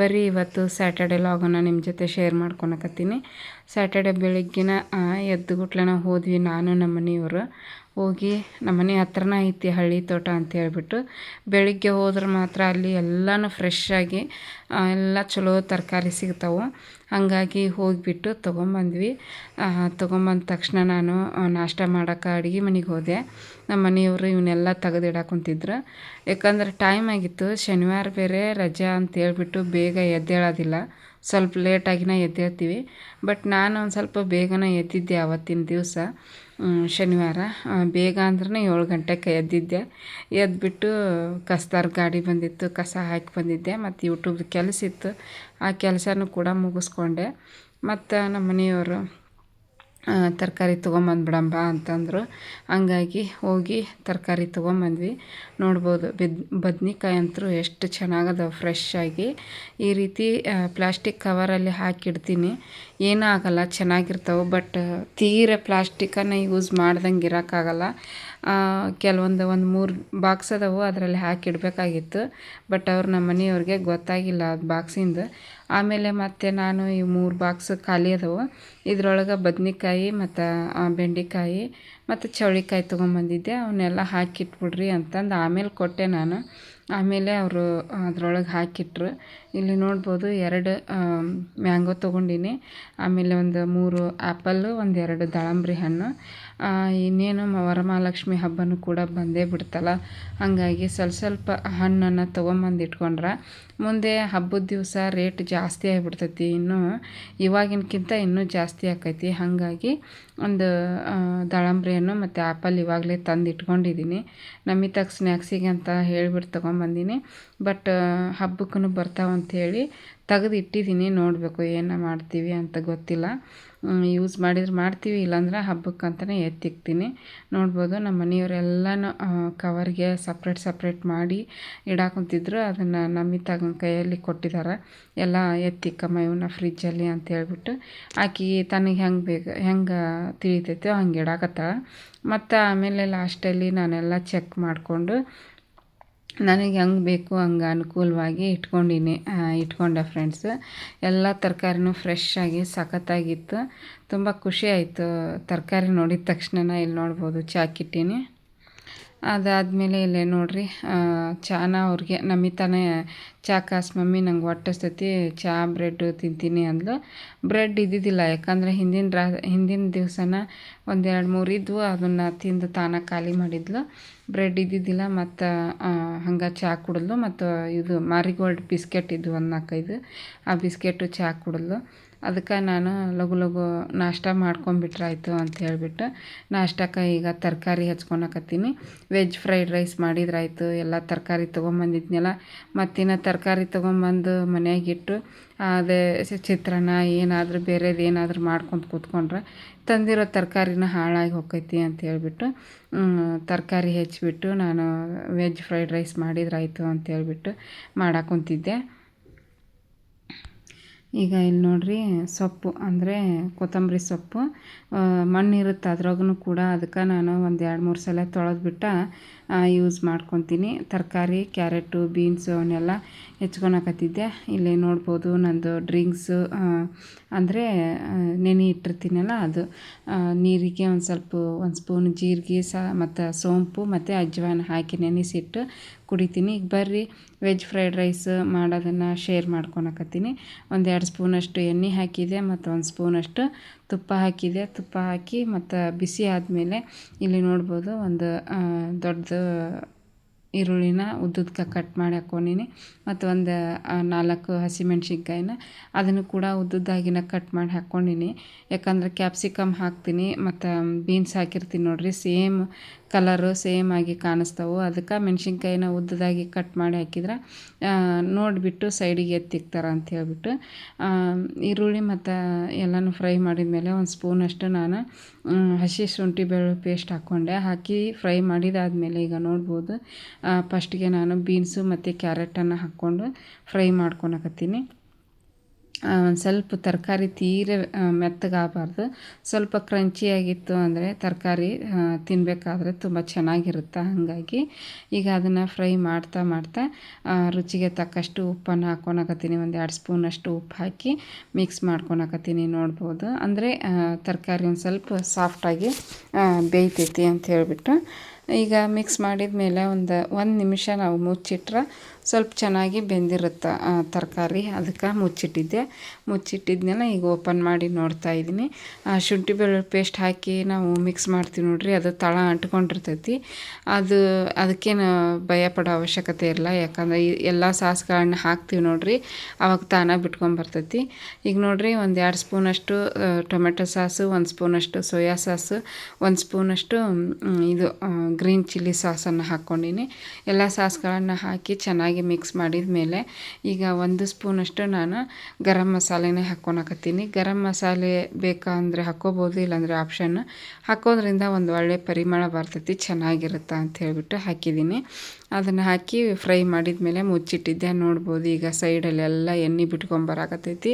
ಬರೀ ಇವತ್ತು ಸ್ಯಾಟರ್ಡೆ ಲಾಗನ್ನು ನಿಮ್ಮ ಜೊತೆ ಶೇರ್ ಮಾಡ್ಕೊಳಕತ್ತೀನಿ. ಸ್ಯಾಟರ್ಡೆ ಬೆಳಗ್ಗಿನ ಎದ್ದು ಗುಟ್ಲನ ಹೋದ್ವಿ, ನಾನು, ನಮ್ಮ ಮನೆಯವರು. ಹೋಗಿ, ನಮ್ಮ ಮನೆ ಹತ್ರನೇ ಐತಿ ಹಳ್ಳಿ ತೋಟ ಅಂತ ಹೇಳ್ಬಿಟ್ಟು, ಬೆಳಿಗ್ಗೆ ಹೋದ್ರೆ ಮಾತ್ರ ಅಲ್ಲಿ ಎಲ್ಲನೂ ಫ್ರೆಶ್ ಆಗಿ ಎಲ್ಲ ಚಲೋ ತರಕಾರಿ ಸಿಗ್ತಾವೆ. ಹಾಗಾಗಿ ಹೋಗಿಬಿಟ್ಟು ತೊಗೊಂಬಂದ್ವಿ. ತೊಗೊಂಬಂದ ತಕ್ಷಣ ನಾನು ನಾಷ್ಟ ಮಾಡೋಕೆ ಅಡುಗೆ ಮನೆಗೆ ಹೋದೆ. ನಮ್ಮ ಮನೆಯವರು ಇವನ್ನೆಲ್ಲ ತೆಗೆದಿಡಕ್ಕೆ ಕುಂತಿದ್ರು. ಯಾಕಂದ್ರೆ ಟೈಮ್ ಆಗಿತ್ತು, ಶನಿವಾರ ಬೇರೆ ರಜಾ ಅಂತ ಹೇಳ್ಬಿಟ್ಟು ಬೇಗ ಎದ್ದೇಳೋದಿಲ್ಲ. ಸ್ವಲ್ಪ ಲೇಟಾಗಿನ ಎದ್ದೇಳ್ತೀವಿ. ಬಟ್ ನಾನು ಒಂದು ಸ್ವಲ್ಪ ಬೇಗನೆ ಎದ್ದಿದ್ದೆ ಆವತ್ತಿನ ದಿವಸ ಶನಿವಾರ. ಬೇಗ ಅಂದ್ರೆ ಏಳು ಗಂಟೆಗೆ ಎದ್ದಿದ್ದೆ. ಎದ್ದುಬಿಟ್ಟು ಕಸ್ದಾರ ಗಾಡಿ ಬಂದಿತ್ತು, ಕಸ ಹಾಕಿ ಬಂದಿದ್ದೆ. ಮತ್ತು ಯೂಟ್ಯೂಬ್ದು ಕೆಲಸ ಇತ್ತು. ಆ ಕೆಲಸನೂ ಕೂಡ ಮುಗಿಸ್ಕೊಂಡೆ. ಮತ್ತು ನಮ್ಮ ಮನೆಯವರು ತರಕಾರಿ ತೊಗೊಂಬಂದ್ಬಿಡಂಬ ಅಂತಂದರು. ಹಂಗಾಗಿ ಹೋಗಿ ತರಕಾರಿ ತೊಗೊಂಬಂದ್ವಿ. ನೋಡ್ಬೋದು ಬಿದ್, ಬದ್ನಿಕಾಯಿ ಅಂತೂ ಎಷ್ಟು ಚೆನ್ನಾಗದ ಫ್ರೆಶ್ ಆಗಿ. ಈ ರೀತಿ ಪ್ಲಾಸ್ಟಿಕ್ ಕವರಲ್ಲಿ ಹಾಕಿಡ್ತೀನಿ. ಏನೂ ಆಗಲ್ಲ, ಚೆನ್ನಾಗಿರ್ತವೆ ಬಟ್ ತೀರ ಪ್ಲಾಸ್ಟಿಕನ್ನು ಯೂಸ್ ಮಾಡ್ದಂಗೆ ಇರೋಕ್ಕಾಗಲ್ಲ. ಕೆಲವೊಂದು ಒಂದು ಮೂರು ಬಾಕ್ಸ್ ಅದಾವು, ಅದರಲ್ಲಿ ಹಾಕಿಡಬೇಕಾಗಿತ್ತು ಬಟ್ ಅವ್ರು ನಮ್ಮ ಮನೆಯವ್ರಿಗೆ ಗೊತ್ತಾಗಿಲ್ಲ ಅದು ಬಾಕ್ಸಿಂದು ಆಮೇಲೆ ಮತ್ತೆ ನಾನು ಈ ಮೂರು ಬಾಕ್ಸ್ ಖಾಲಿ ಅದಾವು. ಇದ್ರೊಳಗೆ ಬದ್ನೆಕಾಯಿ ಮತ್ತು ಬೆಂಡೆಕಾಯಿ ಮತ್ತು ಚೌಳಿಕಾಯಿ ತೊಗೊಂಬಂದಿದ್ದೆ. ಅವನ್ನೆಲ್ಲ ಹಾಕಿಟ್ಬಿಡ್ರಿ ಅಂತಂದು ಆಮೇಲೆ ಕೊಟ್ಟೆ ನಾನು. ಆಮೇಲೆ ಅವರು ಅದರೊಳಗೆ ಹಾಕಿಟ್ರು. ಇಲ್ಲಿ ನೋಡ್ಬೋದು ಎರಡು ಮ್ಯಾಂಗೋ ತೊಗೊಂಡಿನಿ. ಆಮೇಲೆ ಒಂದು ಮೂರು ಆ್ಯಪಲ್ಲು ಒಂದು ಎರಡು ದಾಳಂಬ್ರಿ ಹಣ್ಣು. ಇನ್ನೇನು ವರಮಹಾಲಕ್ಷ್ಮಿ ಹಬ್ಬನೂ ಕೂಡ ಬಂದೇ ಬಿಡ್ತಲ್ಲ. ಹಾಗಾಗಿ ಸ್ವಲ್ಪ ಸ್ವಲ್ಪ ಹಣ್ಣನ್ನು ತೊಗೊಂಬಂದು ಇಟ್ಕೊಂಡ್ರೆ ಮುಂದೆ ಹಬ್ಬದ ದಿವಸ ರೇಟ್ ಜಾಸ್ತಿ ಆಗಿಬಿಡ್ತೈತಿ. ಇನ್ನೂ ಇವಾಗಿನಕ್ಕಿಂತ ಇನ್ನೂ ಜಾಸ್ತಿ ಆಕೈತಿ. ಹಾಗಾಗಿ ಒಂದು ದಾಳಂಬ್ರಿ ಹಣ್ಣು ಮತ್ತು ಆ್ಯಪಲ್ ಇವಾಗಲೇ ತಂದು ಇಟ್ಕೊಂಡಿದ್ದೀನಿ ನಮಿತಾಗ ಸ್ನ್ಯಾಕ್ಸಿಗೆ ಅಂತ ಹೇಳಿಬಿಟ್ಟು ತೊಗೊಂಬಂದಿನಿ. ಬಟ್ ಹಬ್ಬಕ್ಕೂ ಬರ್ತಾವಂಥೇಳಿ ತೆಗ್ದು ಇಟ್ಟಿದ್ದೀನಿ ನೋಡಬೇಕು ಏನು ಮಾಡ್ತೀವಿ ಅಂತ ಗೊತ್ತಿಲ್ಲ. ಯೂಸ್ ಮಾಡಿದ್ರೆ ಮಾಡ್ತೀವಿ, ಇಲ್ಲಾಂದ್ರೆ ಹಬ್ಬಕ್ಕಂತಲೇ ಎತ್ತಿಕ್ತೀನಿ. ನೋಡ್ಬೋದು ನಮ್ಮ ಮನೆಯವರೆಲ್ಲನೂ ಕವರ್ಗೆ ಸಪ್ರೇಟ್ ಸಪ್ರೇಟ್ ಮಾಡಿ ಇಡಾಕುಂತಿದ್ರು ಅದನ್ನು ನಮಿತಾಗನ ಕೈಯಲ್ಲಿ ಕೊಟ್ಟಿದ್ದಾರೆ ಎಲ್ಲ ಎತ್ತಿಕ್ಕಮ್ಮ ಇವನ್ನ ಫ್ರಿಜ್ಜಲ್ಲಿ ಅಂತ ಹೇಳ್ಬಿಟ್ಟು ಆಕೆ ತನಗೆ ಹೆಂಗೆ ಬೇಕು ಹೆಂಗೆ ತಿಳಿತೈತೋ ಹಂಗೆ ಇಡಾಕತ್ತಾಳ. ಮತ್ತು ಆಮೇಲೆ ಲಾಸ್ಟಲ್ಲಿ ನಾನೆಲ್ಲ ಚೆಕ್ ಮಾಡಿಕೊಂಡು ನನಗೆ ಹೆಂಗೆ ಬೇಕು ಹಂಗೆ ಅನುಕೂಲವಾಗಿ ಇಟ್ಕೊಂಡೀನಿ ಇಟ್ಕೊಂಡೆ ಫ್ರೆಂಡ್ಸ್ ಎಲ್ಲ ತರಕಾರಿನೂ ಫ್ರೆಶ್ ಆಗಿ ಸಖತ್ತಾಗಿತ್ತು. ತುಂಬ ಖುಷಿ ಆಯಿತು ತರಕಾರಿ ನೋಡಿದ ತಕ್ಷಣ ಇಲ್ಲಿ ನೋಡ್ಬೋದು ಚಾಕಿಟ್ಟೀನಿ ಅದಾದಮೇಲೆ ಇಲ್ಲೇ ನೋಡಿರಿ ಚಾನ ಅವ್ರಿಗೆ ನಮಿತಾನೆ ಚಾ ಕಾಸು ಮಮ್ಮಿ ನಂಗೆ ಹೊಟ್ಟೆ ಚಾ ಬ್ರೆಡ್ ತಿಂತೀನಿ ಅಂದ್ಲು. ಬ್ರೆಡ್ ಇದ್ದಿದ್ದಿಲ್ಲ, ಯಾಕಂದರೆ ಹಿಂದಿನ ರಾ, ಹಿಂದಿನ ದಿವಸನ ಒಂದೆರಡು ಮೂರು ಇದ್ವು, ಅದನ್ನು ತಿಂದು ತಾನ ಖಾಲಿ ಮಾಡಿದ್ಲು. ಬ್ರೆಡ್ ಇದ್ದಿದ್ದಿಲ್ಲ, ಮತ್ತು ಹಂಗೆ ಚಹಾ ಕುಡಿದ್ಲು, ಮತ್ತು ಇದು ಮಾರಿಗೋಲ್ಡ್ ಬಿಸ್ಕೆಟ್ ಇದ್ವು ಒಂದು ನಾಲ್ಕೈದು, ಆ ಬಿಸ್ಕೆಟು ಚಹಾ ಕುಡಿದ್ಲು. ಅದಕ್ಕೆ ನಾನು ಲಘು ಲಘು ನಾಷ್ಟ ಮಾಡ್ಕೊಂಬಿಟ್ರಾಯ್ತು ಅಂತ ಹೇಳಿಬಿಟ್ಟು ನಾಷ್ಟಕ್ಕೆ ಈಗ ತರಕಾರಿ ಹಚ್ಕೊಳಕತ್ತೀನಿ. ವೆಜ್ ಫ್ರೈಡ್ ರೈಸ್ ಮಾಡಿದ್ರಾಯ್ತು, ಎಲ್ಲ ತರಕಾರಿ ತೊಗೊಂಬಂದಿದ್ನೆಲ್ಲ. ಮತ್ತಿನ್ನು ತರಕಾರಿ ತೊಗೊಂಬಂದು ಮನೆಯಾಗಿಟ್ಟು ಅದೇ ಚಿತ್ರಾನ್ನ ಏನಾದರೂ ಬೇರೆದು ಏನಾದರೂ ಮಾಡ್ಕೊಂಡು ಕೂತ್ಕೊಂಡ್ರೆ ತಂದಿರೋ ತರಕಾರಿನ ಹಾಳಾಗಿ ಹೋಗೈತಿ ಅಂತ ಹೇಳಿಬಿಟ್ಟು ತರಕಾರಿ ಹೆಚ್ಚಿಬಿಟ್ಟು ನಾನು ವೆಜ್ ಫ್ರೈಡ್ ರೈಸ್ ಮಾಡಿದ್ರಾಯ್ತು ಅಂತ ಹೇಳಿಬಿಟ್ಟು ಮಾಡಕ್ಕೆ ಕುಂತಿದ್ದೆ. ಈಗ ಇಲ್ಲಿ ನೋಡ್ರಿ ಸೊಪ್ಪು ಅಂದರೆ ಕೊತ್ತಂಬರಿ ಸೊಪ್ಪು. ಮಣ್ಣಿರುತ್ತೆ ಅದ್ರಾಗೂ ಕೂಡ ಅದಕ್ಕೆ ನಾನು ಒಂದು ಎರಡು ಮೂರು ಸಲ ತೊಳೆದ್ಬಿಟ್ಟು ಯೂಸ್ ಮಾಡ್ಕೊತೀನಿ. ತರಕಾರಿ, ಕ್ಯಾರೆಟು ಬೀನ್ಸು ಅವನ್ನೆಲ್ಲ ಹೆಚ್ಕೊಳಕತ್ತಿದ್ದೆ. ಇಲ್ಲಿ ನೋಡ್ಬೋದು ನಂದು ಡ್ರಿಂಕ್ಸು ಅಂದರೆ ನೆನೆ ಇಟ್ಟಿರ್ತೀನಲ್ಲ ಅದು. ನೀರಿಗೆ ಒಂದು ಸ್ವಲ್ಪ, ಒಂದು ಸ್ಪೂನ್ ಜೀರಿಗೆ ಸಹ ಮತ್ತು ಸೋಂಪು, ಮತ್ತು ಅಜ್ವಾನ ಹಾಕಿ ನೆನೆಸಿಟ್ಟು ಕುಡಿತೀನಿ. ಈಗ ಬರ್ರಿ ವೆಜ್ ಫ್ರೈಡ್ ರೈಸ್ ಮಾಡೋದನ್ನು ಶೇರ್ ಮಾಡ್ಕೊಳಕತ್ತೀನಿ. ಒಂದೆರಡು ಸ್ಪೂನಷ್ಟು ಎಣ್ಣೆ ಹಾಕಿದೆ ಮತ್ತು ಒಂದು ಸ್ಪೂನಷ್ಟು ತುಪ್ಪ ಹಾಕಿದೆ, ತುಪ್ಪ ಹಾಕಿ ಮತ್ತು ಬಿಸಿ ಆದಮೇಲೆ ಇಲ್ಲಿ ನೋಡ್ಬೋದು ಒಂದು ದೊಡ್ಡದು ಈರುಳ್ಳಿನ ಉದ್ದುದ್ಕೆ ಕಟ್ ಮಾಡಿ ಹಾಕ್ಕೊಂಡಿನಿ ಮತ್ತು ಒಂದು ನಾಲ್ಕು ಹಸಿಮೆಣ್ಸಿನ್ಕಾಯಿನ ಅದನ್ನು ಕೂಡ ಉದ್ದುದ್ದಾಗಿನ ಕಟ್ ಮಾಡಿ ಹಾಕ್ಕೊಂಡಿನಿ ಯಾಕಂದರೆ ಕ್ಯಾಪ್ಸಿಕಮ್ ಹಾಕ್ತೀನಿ, ಮತ್ತು ಬೀನ್ಸ್ ಹಾಕಿರ್ತೀನಿ ನೋಡಿರಿ ಸೇಮ್ ಕಲರು ಸೇಮ್ ಆಗಿ ಕಾಣಿಸ್ತವೆ. ಅದಕ್ಕೆ ಮೆಣ್ಸಿನ್ಕಾಯಿನ ಉದ್ದದಾಗಿ ಕಟ್ ಮಾಡಿ ಹಾಕಿದ್ರೆ ನೋಡಿಬಿಟ್ಟು ಸೈಡಿಗೆ ಎತ್ತಿಕ್ತಾರೆ ಅಂತ ಹೇಳ್ಬಿಟ್ಟು ಈರುಳ್ಳಿ ಮತ್ತು ಎಲ್ಲನೂ ಫ್ರೈ ಮಾಡಿದ ಮೇಲೆ ಒಂದು ಸ್ಪೂನಷ್ಟು ನಾನು ಹಸಿ ಶುಂಠಿ ಬೆಳ್ಳುಳ್ಳಿ ಪೇಸ್ಟ್ ಹಾಕ್ಕೊಂಡೆ ಹಾಕಿ ಫ್ರೈ ಮಾಡಿದಾದಮೇಲೆ ಈಗ ನೋಡ್ಬೋದು ಫಸ್ಟಿಗೆ ನಾನು ಬೀನ್ಸು ಮತ್ತು ಕ್ಯಾರೆಟನ್ನು ಹಾಕ್ಕೊಂಡು ಫ್ರೈ ಮಾಡ್ಕೊಳಕತ್ತೀನಿ ಒಂದು ಸ್ವಲ್ಪ ತರಕಾರಿ ತೀರ ಮೆತ್ತಗಾಗಬಾರ್ದು. ಸ್ವಲ್ಪ ಕ್ರಂಚಿಯಾಗಿತ್ತು ಅಂದರೆ ತರಕಾರಿ ತಿನ್ನಬೇಕಾದ್ರೆ ತುಂಬ ಚೆನ್ನಾಗಿರುತ್ತೆ ಹಾಗಾಗಿ. ಈಗ ಅದನ್ನು ಫ್ರೈ ಮಾಡ್ತಾ ಮಾಡ್ತಾ ರುಚಿಗೆ ತಕ್ಕಷ್ಟು ಉಪ್ಪನ್ನು ಹಾಕ್ಕೊಳಕತ್ತೀನಿ ಒಂದು ಎರಡು ಸ್ಪೂನಷ್ಟು ಉಪ್ಪು ಹಾಕಿ ಮಿಕ್ಸ್ ಮಾಡ್ಕೊಳಕತ್ತೀನಿ ನೋಡ್ಬೋದು. ಅಂದರೆ ತರಕಾರಿ ಒಂದು ಸ್ವಲ್ಪ ಸಾಫ್ಟಾಗಿ ಬೇಯ್ತೈತಿ ಅಂತ ಹೇಳಿಬಿಟ್ಟು. ಈಗ ಮಿಕ್ಸ್ ಮಾಡಿದ ಮೇಲೆ ಒಂದು ಒಂದು ನಿಮಿಷ ನಾವು ಮುಚ್ಚಿಟ್ರೆ ಸ್ವಲ್ಪ ಚೆನ್ನಾಗಿ ಬೆಂದಿರುತ್ತೆ ತರಕಾರಿ. ಅದಕ್ಕೆ ಮುಚ್ಚಿಟ್ಟಿದ್ದೆ. ಮುಚ್ಚಿಟ್ಟಿದ್ನೆಲ್ಲ ಈಗ ಓಪನ್ ಮಾಡಿ ನೋಡ್ತಾ ಇದ್ದೀನಿ. ಶುಂಠಿ ಬೆಳ್ಳುಳ್ಳಿ ಪೇಸ್ಟ್ ಹಾಕಿ ನಾವು ಮಿಕ್ಸ್ ಮಾಡ್ತೀವಿ ನೋಡಿರಿ. ಅದು ತಳ ಅಂಟ್ಕೊಂಡಿರ್ತೈತಿ. ಅದು, ಅದಕ್ಕೇನು ಭಯ ಪಡೋ ಅವಶ್ಯಕತೆ ಇಲ್ಲ. ಯಾಕಂದರೆ ಎಲ್ಲ ಸಾಸ್ಗಳನ್ನ ಹಾಕ್ತೀವಿ ನೋಡಿರಿ. ಅವಾಗ ತಾನ ಬಿಟ್ಕೊಂಬರ್ತೈತಿ ಈಗ ನೋಡಿರಿ ಒಂದು ಎರಡು ಸ್ಪೂನಷ್ಟು ಟೊಮೆಟೊ ಸಾಸು, ಒಂದು ಸ್ಪೂನಷ್ಟು ಸೋಯಾ ಸಾಸು, ಒಂದು ಸ್ಪೂನಷ್ಟು ಇದು ಗ್ರೀನ್ ಚಿಲ್ಲಿ ಸಾಸನ್ನು ಹಾಕ್ಕೊಂಡಿನಿ ಎಲ್ಲ ಸಾಸ್ಗಳನ್ನು ಹಾಕಿ ಚೆನ್ನಾಗಿ ಮಿಕ್ಸ್ ಮಾಡಿದ ಮೇಲೆ ಈಗ ಒಂದು ಸ್ಪೂನಷ್ಟು ನಾನು ಗರಂ ಮಸಾಲೆನೇ ಹಾಕ್ಕೊಳಕತ್ತೀನಿ. ಗರಂ ಮಸಾಲೆ ಬೇಕಾ ಅಂದರೆ ಹಾಕ್ಕೋಬೋದು, ಇಲ್ಲಾಂದರೆ ಆಪ್ಷನ್ ಹಾಕೋದ್ರಿಂದ ಒಂದು ಒಳ್ಳೆಯ ಪರಿಮಳ ಬರ್ತೈತಿ, ಚೆನ್ನಾಗಿರುತ್ತೆ ಅಂತ ಹೇಳಿಬಿಟ್ಟು ಹಾಕಿದ್ದೀನಿ. ಅದನ್ನು ಹಾಕಿ ಫ್ರೈ ಮಾಡಿದ ಮೇಲೆ ಮುಚ್ಚಿಟ್ಟಿದ್ದೆ. ನೋಡ್ಬೋದು ಈಗ ಸೈಡಲ್ಲೆಲ್ಲ ಎಣ್ಣೆ ಬಿಟ್ಕೊಂಬರಾಕತ್ತೈತಿ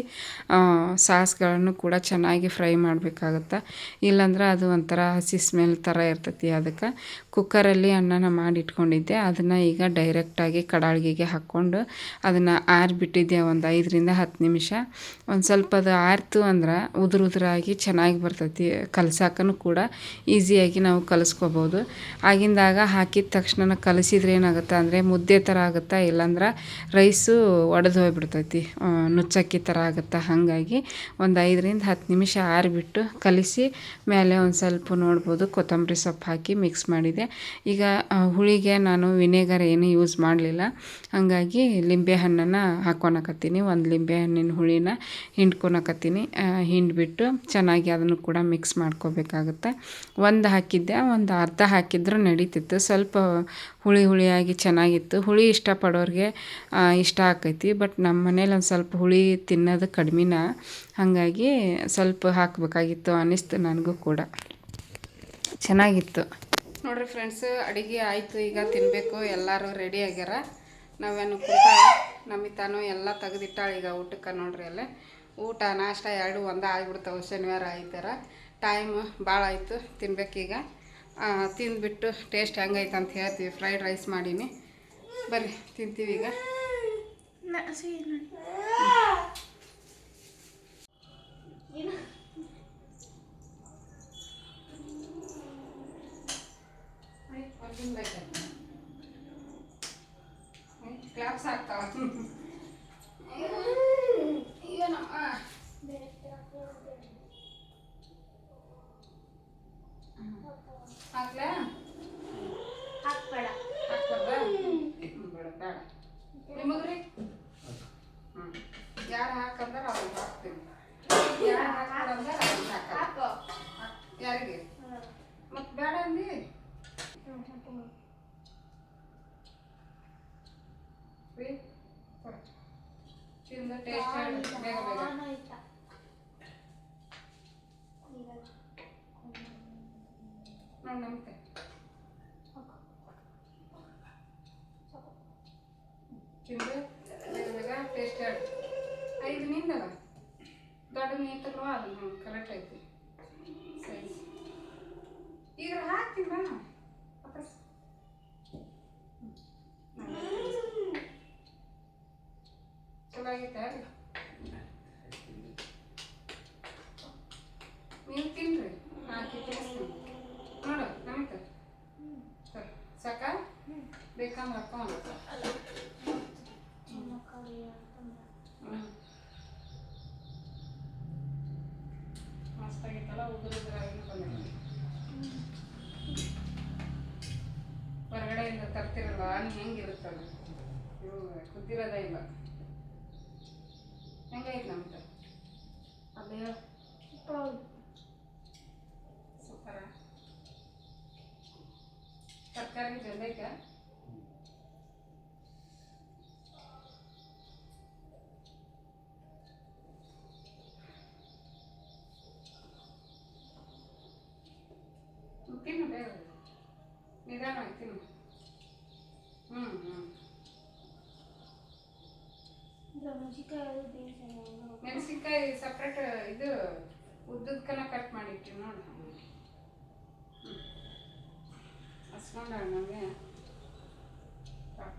ಸಾಸ್ಗಳನ್ನು ಕೂಡ ಚೆನ್ನಾಗಿ ಫ್ರೈ ಮಾಡಬೇಕಾಗತ್ತೆ? ಇಲ್ಲಾಂದ್ರೆ ಅದು ಒಂಥರ ಹಸಿ ಸ್ಮೆಲ್ ಥರ ಇರ್ತೈತಿ ಅದಕ್ಕೆ. ಕುಕ್ಕರಲ್ಲಿ ಅನ್ನನ ಮಾಡಿ ಇಟ್ಕೊಂಡಿದ್ದೆ ಅದನ್ನು ಈಗ ಡೈರೆಕ್ಟಾಗಿ ಕಡಾಳ್ಗಿಗೆ ಹಾಕ್ಕೊಂಡು ಅದನ್ನು ಆರಿಬಿಟ್ಟಿದ್ದೆ ಒಂದು ಐದರಿಂದ ಹತ್ತು ನಿಮಿಷ. ಒಂದು ಸ್ವಲ್ಪ ಅದು ಆರ್ತು ಅಂದ್ರೆ ಉದುರು ಉದುರಾಗಿ ಚೆನ್ನಾಗಿ ಬರ್ತೈತಿ. ಕಲ್ಸಕ್ಕೂ ಕೂಡ ಈಸಿಯಾಗಿ ನಾವು ಕಲಿಸ್ಕೋಬೋದು. ಆಗಿಂದಾಗ ಹಾಕಿದ ತಕ್ಷಣ ಕಲಸಿದ್ರೆ ಏನಾಗುತ್ತೆ ಅಂದರೆ ಮುದ್ದೆ ಥರ ಆಗುತ್ತೆ ಇಲ್ಲಾಂದ್ರೆ ರೈಸು ಒಡೆದು ಹೋಗ್ಬಿಡ್ತೈತಿ. ನುಚ್ಚಕ್ಕಿ ಥರ ಆಗುತ್ತೆ ಹಾಗಾಗಿ ಒಂದು ಐದರಿಂದ ಹತ್ತು ನಿಮಿಷ ಆರಿಬಿಟ್ಟು ಕಲಿಸಿ ಮೇಲೆ ಒಂದು ಸ್ವಲ್ಪ ನೋಡ್ಬೋದು, ಕೊತ್ತಂಬರಿ ಸೊಪ್ಪು ಹಾಕಿ ಮಿಕ್ಸ್ ಮಾಡಿದೆ. ಈಗ ಹುಳಿಗೆ ನಾನು ವಿನೆಗರ್ ಏನೂ ಯೂಸ್ ಮಾಡಲಿಲ್ಲ. ಹಾಗಾಗಿ ಲಿಂಬೆ ಹಣ್ಣನ್ನು ಹಾಕ್ಕೊಳಕತ್ತೀನಿ ಒಂದು ಲಿಂಬೆ ಹಣ್ಣಿನ ಹುಳಿನ ಹಿಂಡ್ಕೊಳಕತ್ತೀನಿ ಹಿಂಡ್ಬಿಟ್ಟು ಚೆನ್ನಾಗಿ ಅದನ್ನು ಕೂಡ ಮಿಕ್ಸ್ ಮಾಡ್ಕೋಬೇಕಾಗುತ್ತೆ. ಒಂದು ಹಾಕಿದ್ದೆ, ಒಂದು ಅರ್ಧ ಹಾಕಿದ್ರೂ ನಡೀತಿತ್ತು. ಸ್ವಲ್ಪ ಹುಳಿ ಹುಳಿಯಾಗಿ ಚೆನ್ನಾಗಿತ್ತು. ಹುಳಿ ಇಷ್ಟಪಡೋರಿಗೆ ಇಷ್ಟ ಆಕೈತಿ. ಬಟ್ ನಮ್ಮ ಮನೇಲಿ ಒಂದು ಸ್ವಲ್ಪ ಹುಳಿ ತಿನ್ನೋದು ಕಡಿಮೆನ. ಹಾಗಾಗಿ ಸ್ವಲ್ಪ ಹಾಕಬೇಕಾಗಿತ್ತು ಅನ್ನಿಸ್ತು ನನಗೂ ಕೂಡ. ಚೆನ್ನಾಗಿತ್ತು. ನೋಡಿರಿ ಫ್ರೆಂಡ್ಸ್ ಅಡುಗೆ ಆಯಿತು. ಈಗ ತಿನ್ನಬೇಕು ಎಲ್ಲರೂ ರೆಡಿ ಆಗ್ಯಾರ. ನಾವೇನು ಕೂತ ನಮಿತಾನು ಎಲ್ಲ ತೆಗೆದಿಟ್ಟಾಳೆ ಈಗ ಊಟಕ್ಕೆ ನೋಡ್ರಿ ಅಲ್ಲೇ. ಊಟ, ನಾಷ್ಟ ಎರಡು ಒಂದೇ ಆಗಿಬಿಡ್ತಾವೆ. ಶನಿವಾರ, ಆಯ್ತಾರ. ಟೈಮ್ ಭಾಳ ಆಯಿತು ತಿನ್ಬೇಕೀಗ. ತಿಂದ್ಬಿಟ್ಟು ಟೇಸ್ಟ್ ಹೆಂಗೈತೆ ಅಂತ ಹೇಳ್ತೀವಿ. ಫ್ರೈಡ್ ರೈಸ್ ಮಾಡೀನಿ. ಬರ್ರಿ ತಿಂತೀವಿ ಈಗ. ಕ್ಲಾಪ್ಸ್ ಆಗ್ತಾವ. ಏನಮ್ಮ ಹಾಕ್ಲಾ? ಹಾಕ್ಬೇಡ. ಹಾಕ್ಬಾರ್ದ? ಬೇಡ ನಿಮಗ್ರಿ? ಹ್ಞೂ ಯಾರು ಹಾಕಂದ್ರೆ ಅವ್ರಿಗೆ ಹಾಕ್ತೀನಿ. ಯಾರು ಹಾಕಂದ್ರೆ ಅವ್ರಿಗೆ ಹಾಕ. ಹಾಕು ಯಾರಿಗೆ? ಮತ್ತೆ ಬೇಡ ಅಂದಿ? ರೀ. ತಿಂದು ಟೇಸ್ಟ್ ಬೇಗ ಬೇಗ. ನೋಡಿ ನಮ್ತೆ ತಿಂದು ಟೇಸ್ಟ್ ಐದು ನಿಂದಲ್ಲ ದೊಡ್ಡ ತಗೊಳ್ಳುವ ಅದು ಕರೆಕ್ಟ್ ಐತಿ ಸರಿ ಈಗ ಹಾಕ್ತೀನಿ ಬಾ ವಾಪಸ್ ಚಲೋ ಆಗೈತೆ ನೀವು ತಿನ್ರಿ ಹಾಕಿ ತಿನ್ನಿಸ್ತೀನಿ ನೋಡು ನಮಿತ ಸರಿ ಸಾಕಾ ಬೇಕಾ ಹಾಕೊಂಡು ಹ್ಞೂ ಮಸ್ತಾಗಿತ್ತಲ್ಲ ಉದುರು ಉದುರಾಗಿ ಬಂದಿದೆ ಹೊರಗಡೆಯಿಂದ ತರ್ತಿರಲ್ಲ ಹಣ್ಣು ಹೆಂಗಿರುತ್ತಲ್ಲ ಇವು ಕುದ್ದಿರೋದೇ ಇಲ್ಲ ಹೆಂಗೈತೆ ನಮ್ದು ಅದೇ ಸೂಪರ ತರಕಾರಿ ಜೊತೆಗೆ ತಿನ್ನು ಬೇಗ ನಿಧಾನವಾಗಿ ತಿನ್ನು ಹ್ಞೂ ಹ್ಞೂ ಮೆಣಸಿನ್ಕಾಯಿ ಸಪ್ರೇಟ್ ಇದು ಉದ್ದದಕ್ಕನ ಕಟ್ ಮಾಡಿಟ್ಟಿವಿ ನೋಡಿ ಹಸ್ಕೊಂಡ ನಮಗೆ ಪಾಪ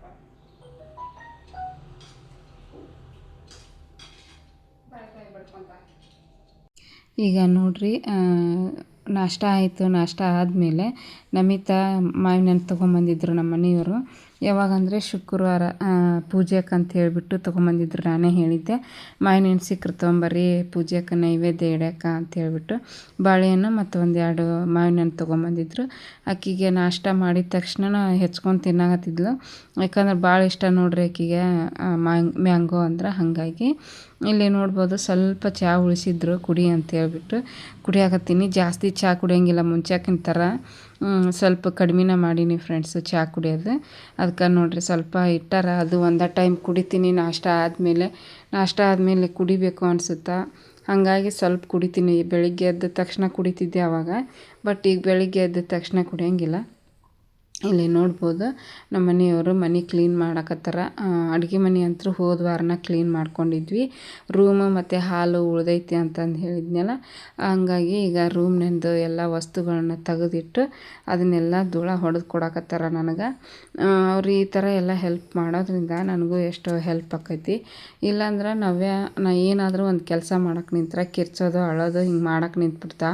ಬಾಯ್ ಬಡ್ಕೊಂತ. ಈಗ ನೋಡ್ರಿ ನಾಷ್ಟ ಆಯಿತು ನಾಷ್ಟ ಆದಮೇಲೆ ನಮಿತಾ ಮಾವಿನ ಹಣ್ಣು ತೊಗೊಂಬಂದಿದ್ರು ನಮ್ಮ ಮನೆಯವರು ಯಾವಾಗಂದರೆ ಶುಕ್ರವಾರ ಪೂಜೆಗೆ ಅಂತ ಹೇಳಿಬಿಟ್ಟು ತೊಗೊಂಬಂದಿದ್ರು. ನಾನೇ ಹೇಳಿದ್ದೆ ಮಾವಿನ ಹಣ್ಣು ಸಿಕ್ಕರೆ ತೊಗೊಂಬರ್ರಿ ಪೂಜೆಗೆ ನೈವೇದ್ಯ ಇಡಕ್ಕ ಅಂತ ಹೇಳಿಬಿಟ್ಟು ಬಾಳೆಹಣ್ಣು ಮತ್ತು ಒಂದೆರಡು ಮಾವಿನ ಹಣ್ಣು ತೊಗೊಂಬಂದಿದ್ರು. ಆಕಿಗೆ ನಾಷ್ಟ ಮಾಡಿದ ತಕ್ಷಣ ಹೆಚ್ಕೊಂಡು ತಿನ್ನಾಕತ್ತಿದ್ಲು. ಯಾಕಂದ್ರೆ ಭಾಳ ಇಷ್ಟ ನೋಡ್ರಿ ಆಕಿಗೆ ಮ್ಯಾಂಗೋ ಅಂದ್ರೆ ಹಾಗಾಗಿ ಇಲ್ಲಿ ನೋಡ್ಬೋದು ಸ್ವಲ್ಪ ಚಹಾ ಉಳಿಸಿದ್ರು ಕುಡಿ ಅಂತ ಹೇಳ್ಬಿಟ್ಟು ಕುಡಿಯಾಕತ್ತೀನಿ. ಜಾಸ್ತಿ ಚಹಾ ಕುಡಿಯೋಂಗಿಲ್ಲ, ಮುಂಚೆಕಿನ ಥರ ಸ್ವಲ್ಪ ಕಡಿಮೆನ ಮಾಡೀನಿ ಫ್ರೆಂಡ್ಸು ಚಹಾ ಕುಡಿಯೋದು. ಅದಕ್ಕೆ ನೋಡಿರಿ ಸ್ವಲ್ಪ ಇಟ್ಟಾರ, ಅದು ಒಂದೇ ಟೈಮ್ ಕುಡಿತೀನಿ, ನಾಷ್ಟ ಆದಮೇಲೆ ನಾಷ್ಟ ಆದಮೇಲೆ ಕುಡಿಬೇಕು ಅನಿಸುತ್ತಾ? ಹಾಗಾಗಿ ಸ್ವಲ್ಪ ಕುಡಿತೀನಿ. ಬೆಳಿಗ್ಗೆ ಎದ್ದ ತಕ್ಷಣ ಕುಡಿತಿದ್ದೆ ಆವಾಗ ಬಟ್ ಈಗ ಬೆಳಿಗ್ಗೆ ಎದ್ದ ತಕ್ಷಣ ಕುಡಿಯೋಂಗಿಲ್ಲ. ಇಲ್ಲಿ ನೋಡ್ಬೋದು ನಮ್ಮ ಮನೆಯವರು ಮನೆ ಕ್ಲೀನ್ ಮಾಡಕತ್ತಾರ. ಅಡುಗೆ ಮನೆ ಅಂತೂ ಹೋದ ವಾರನ ಕ್ಲೀನ್ ಮಾಡ್ಕೊಂಡಿದ್ವಿ. ರೂಮು ಮತ್ತು ಹಾಲು ಉಳಿದೈತಿ ಅಂತಂದು ಹೇಳಿದ್ನಲ್ಲ. ಹಂಗಾಗಿ ಈಗ ರೂಮ್ನಿಂದು ಎಲ್ಲ ವಸ್ತುಗಳನ್ನ ತೆಗೆದಿಟ್ಟು ಅದನ್ನೆಲ್ಲ ಧೂಳ ಹೊಡೆದು ಕೊಡಕತ್ತಾರ ನನಗೆ. ಅವ್ರು ಈ ಥರ ಎಲ್ಲ ಹೆಲ್ಪ್ ಮಾಡೋದ್ರಿಂದ ನನಗೂ ಎಷ್ಟೋ ಹೆಲ್ಪ್ ಆಕೈತಿ. ಇಲ್ಲಾಂದ್ರೆ ನಾವೇ ನಾ ಏನಾದರೂ ಒಂದು ಕೆಲಸ ಮಾಡಕ್ಕೆ ನಿಂತ್ರೆ ಕಿರ್ಚೋದು, ಅಳೋದು, ಹಿಂಗೆ ಮಾಡಕ್ಕೆ ನಿಂತ್ಬಿಡ್ತಾ.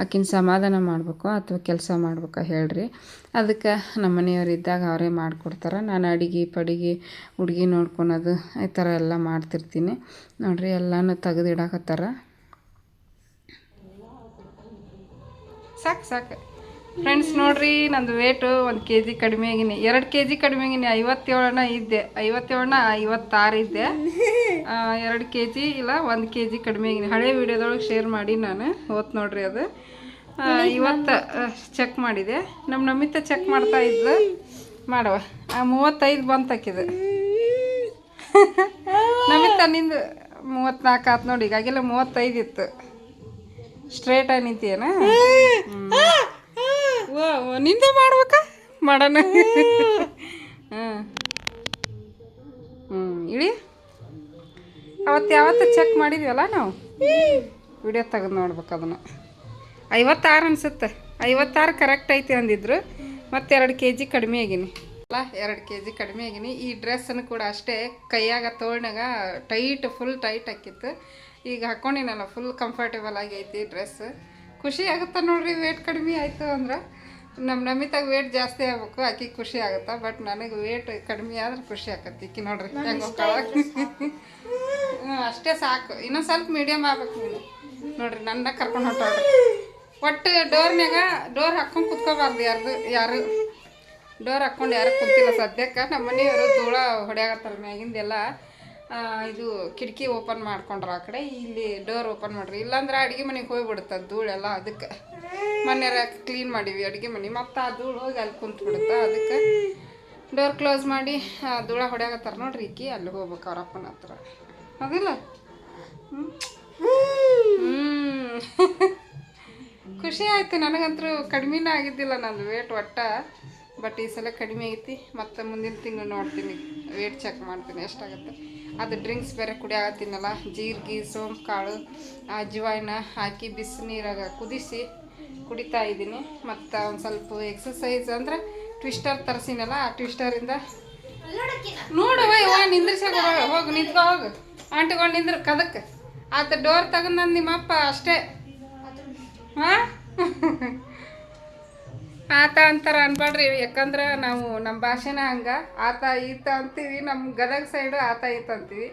ಆಕಿನ ಸಮಾಧಾನ ಮಾಡಬೇಕು ಅಥವಾ ಕೆಲಸ ಮಾಡ್ಬೇಕಾ ಹೇಳ್ರಿ. ಅದಕ್ಕೆ ನಮ್ಮ ಮನೆಯವ್ರು ಇದ್ದಾಗ ಅವರೇ ಮಾಡಿಕೊಡ್ತಾರೆ. ನಾನು ಅಡಿಗೆ ಪಡಿಗೆ, ಹುಡುಗಿ ನೋಡ್ಕೊಳೋದು ಈ ಥರ ಎಲ್ಲ ಮಾಡ್ತಿರ್ತೀನಿ. ನೋಡಿರಿ ಎಲ್ಲನೂ ತೆಗೆದು ಇಡಾಕತ್ತಾರ ಸಾಕು ಸಾಕು. ಫ್ರೆಂಡ್ಸ್ ನೋಡ್ರಿ, ನಂದು ವೇಟು ಒಂದು ಕೆ ಜಿ ಕಡಿಮೆ ಆಗಿನಿ. ಎರಡು ಕೆ ಜಿ ಕಡಿಮೆ ಆಗಿನಿ, ಐವತ್ತೇಳನ ಇದ್ದೆ. ಐವತ್ತೇಳನ ಐವತ್ತಾರು ಇದ್ದೆ. ಎರಡು ಕೆ ಜಿ ಇಲ್ಲ, ಒಂದು ಕೆ ಜಿ ಕಡಿಮೆ ಆಗಿನಿ. ಹಳೆ ವಿಡಿಯೋದೊಳಗೆ ಶೇರ್ ಮಾಡಿ ನಾನು. ಓತ್ ನೋಡ್ರಿ ಅದು. ಇವತ್ತು ಚೆಕ್ ಮಾಡಿದೆ. ನಮ್ಮ ನಮಿತ ಚೆಕ್ ಮಾಡ್ತಾ ಇದ್ಲು. ಮಾಡುವ. ಆ ಮೂವತ್ತೈದು ಬಂತಕ್ಕಿದೆ ನಮಿತ ನಿಂದು ಮೂವತ್ತ್ನಾಲ್ಕು ಆತು ನೋಡಿ ಈಗಾಗೆಲ್ಲ ಮೂವತ್ತೈದು ಇತ್ತು. ಸ್ಟ್ರೇಟಾಗಿ ನಿಂತೀಯನ? ಓ ನಿಂದ ಮಾಡ್ಬೇಕ? ಮಾಡ್ಬೇಕಾ ಮಾಡೋಣ. ಹಾಂ. ಹ್ಞೂ ಇಳಿ. ಅವತ್ತು ಯಾವತ್ತು ಚೆಕ್ ಮಾಡಿದ್ವಲ್ಲ ನಾವು? ವಿಡಿಯೋ ತೆಗೆದು ನೋಡ್ಬೇಕು ಅದನ್ನು. ಐವತ್ತಾರು ಅನ್ಸುತ್ತೆ. ಐವತ್ತಾರು ಕರೆಕ್ಟ್ ಐತಿ ಅಂದಿದ್ರು. ಮತ್ತೆ ಎರಡು ಕೆ ಜಿ ಕಡಿಮೆ ಆಗಿನಿ. ಅಲ್ಲ ಎರಡು ಕೆ ಜಿ ಕಡಿಮೆ ಆಗೀನಿ. ಈ ಡ್ರೆಸ್ಸನ್ನು ಕೂಡ ಅಷ್ಟೇ ಕೈಯಾಗ ತೋಳ್ನಾಗ ಟೈಟ್ ಫುಲ್ ಟೈಟ್ ಹಾಕಿತ್ತು. ಈಗ ಹಾಕ್ಕೊಂಡಿನಲ್ಲ ಫುಲ್ ಕಂಫರ್ಟೇಬಲ್ ಆಗಿ ಐತಿ ಡ್ರೆಸ್ ಖುಷಿ ಆಗುತ್ತೆ ನೋಡ್ರಿ ವೇಟ್ ಕಡಿಮೆ ಆಯಿತು ಅಂದ್ರೆ. ನಮ್ಮ ನಮಿತಾಗ ವೇಟ್ ಜಾಸ್ತಿ ಆಗ್ಬೇಕು ಆಕಿಗೆ ಖುಷಿ ಆಗುತ್ತೆ. ಬಟ್ ನನಗೆ ವೇಟ್ ಕಡಿಮೆ ಆದ್ರೆ ಖುಷಿ ಆಕತ್ತೆ ಈಕಿ ನೋಡ್ರಿ. ಅಷ್ಟೇ ಸಾಕು. ಇನ್ನೊಂದು ಸ್ವಲ್ಪ ಮೀಡಿಯಮ್ ಆಗ್ಬೇಕು ನೀನು. ನೋಡ್ರಿ ನನ್ನ ಕರ್ಕೊಂಡು ಹೊಂಟೋಡ್ರಿ ಒಟ್ಟು ಡೋರ್ನ್ಯಾಗ ಡೋರ್ ಹಾಕ್ಕೊಂಡು ಕುತ್ಕೋಬಾರ್ದು ಯಾರ್ದು, ಯಾರು. ಡೋರ್ ಹಾಕ್ಕೊಂಡು ಯಾರು ಕುಂತಿಲ್ಲ ಸದ್ಯಕ್ಕೆ. ನಮ್ಮ ಮನೆಯವರು ಧೂಳ ಹೊಡ್ಯಾಗತ್ತಾರ ಮ್ಯಾಗಿಂದೆಲ್ಲ ಇದು ಕಿಟಕಿ ಓಪನ್ ಮಾಡ್ಕೊಂಡ್ರ ಆ ಕಡೆ. ಇಲ್ಲಿ ಡೋರ್ ಓಪನ್ ಮಾಡ್ರಿ. ಇಲ್ಲಾಂದ್ರೆ ಅಡುಗೆ ಮನೆಗೆ ಹೋಗ್ಬಿಡುತ್ತೆ ಧೂಳೆಲ್ಲ ಅದಕ್ಕೆ. ಮನೆಯರ ಕ್ಲೀನ್ ಮಾಡೀವಿ ಅಡುಗೆ ಮನೆ. ಮತ್ತೆ ಆ ಧೂಳು ಹೋಗಿ ಅಲ್ಲಿ ಕುಂತು ಬಿಡುತ್ತೆ ಅದಕ್ಕೆ. ಡೋರ್ ಕ್ಲೋಸ್ ಮಾಡಿ ಧೂಳ ಹೊಡ್ಯಾಗತ್ತಾರ ನೋಡ್ರಿ ಈಕಿ. ಅಲ್ಲಿ ಹೋಗ್ಬೇಕು ಅವ್ರ ಅಪ್ಪನ ಹತ್ರ. ಅದಿಲ್ಲ ಹ್ಞೂ ಖುಷಿ ಆಯ್ತು. ನನಗಂತೂ ಕಡಿಮೆನೇ ಆಗಿದ್ದಿಲ್ಲ ನಂದು ವೇಟ್ ಒಟ್ಟ. ಬಟ್ ಈ ಸಲ ಕಡಿಮೆ ಐತಿ. ಮತ್ತು ಮುಂದಿನ ತಿಂಗಳು ನೋಡ್ತೀನಿ. ವೇಟ್ ಚೆಕ್ ಮಾಡ್ತೀನಿ ಎಷ್ಟಾಗುತ್ತೆ. ಅದು ಡ್ರಿಂಕ್ಸ್ ಬೇರೆ ಕುಡಿಯಾಕತ್ತೀನಲ್ಲ ಜೀರಿಗೆ ಸೋಂಪು, ಕಾಳು, ಅಜ್ವಾಯ್ನ ಹಾಕಿ ಬಿಸಿ ನೀರಾಗ ಕುದಿಸಿ ಕುಡಿತಾ ಇದ್ದೀನಿ. ಮತ್ತು ಒಂದು ಸ್ವಲ್ಪ ಎಕ್ಸಸೈಸ್ ಅಂದ್ರೆ ಟ್ವಿಸ್ಟರ್ ತರಿಸಿನಲ್ಲ, ಆ ಟ್ವಿಸ್ಟರಿಂದ ನೋಡುವ ಯವ್ವ ನಿಂದ್ರಿಸಾಗ ಹೋಗು ನಿಂತ್ಕೊ, ಹೋಗು. ಅಂಟ್ಕೊಂಡು ನಿಂದ್ರ ಕದಕ್ಕೆ ಆತ ಡೋರ್ ತಗೊಂಡ್ ನಿಮ್ಮಪ್ಪ ಅಷ್ಟೇ. ಹಾ? ಆತ ಅಂತಾರ ಅನ್ಬೇಡ್ರಿ ಯಾಕಂದ್ರೆ ನಾವು ನಮ್ಮ ಭಾಷೆನ ಹಂಗೆ ಆತ ಈತ ಅಂತೀವಿ ನಮ್ಮ ಗದಗ ಸೈಡು ಆತ ಈತ ಅಂತೀವಿ.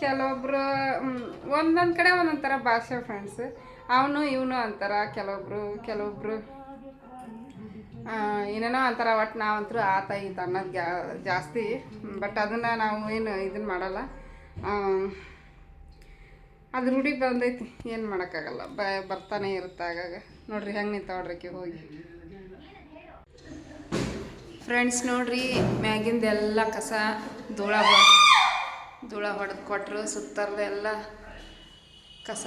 ಕೆಲವೊಬ್ರು ಒಂದೊಂದು ಕಡೆ ಒಂದೊಂದು ಥರ ಭಾಷೆ ಫ್ರೆಂಡ್ಸ್ ಅವನು ಇವನು ಅಂತಾರ ಕೆಲವೊಬ್ರು ಕೆಲವೊಬ್ರು ಆ, ಏನೇನೋ ಅಂತಾರ ಒಟ್ಟು ನಾವಂತರೂ ಆತ ಈತ ಅನ್ನೋದು ಜಾಸ್ತಿ. ಬಟ್ ಅದನ್ನು ನಾವು ಏನು ಇದನ್ನು ಮಾಡಲ್ಲ. ಅದು ರೂಢಿ ಬಂದೈತಿ. ಏನು ಮಾಡೋಕ್ಕಾಗಲ್ಲ. ಬ ಬರ್ತಾನೆ ಇರುತ್ತೆ ಆಗಾಗ. ನೋಡ್ರಿ ಹೆಂಗೆ ನಿಂತಾವ್ರಿ ಹೋಗಿ. ಫ್ರೆಂಡ್ಸ್ ನೋಡ್ರಿ ಮ್ಯಾಗಿಂದೆಲ್ಲ ಕಸ ಧೂಳ ಧೂಳ ಹೊಡೆದು ಕೊಟ್ಟರು ಸುತ್ತರ್ದೆಲ್ಲ ಕಸ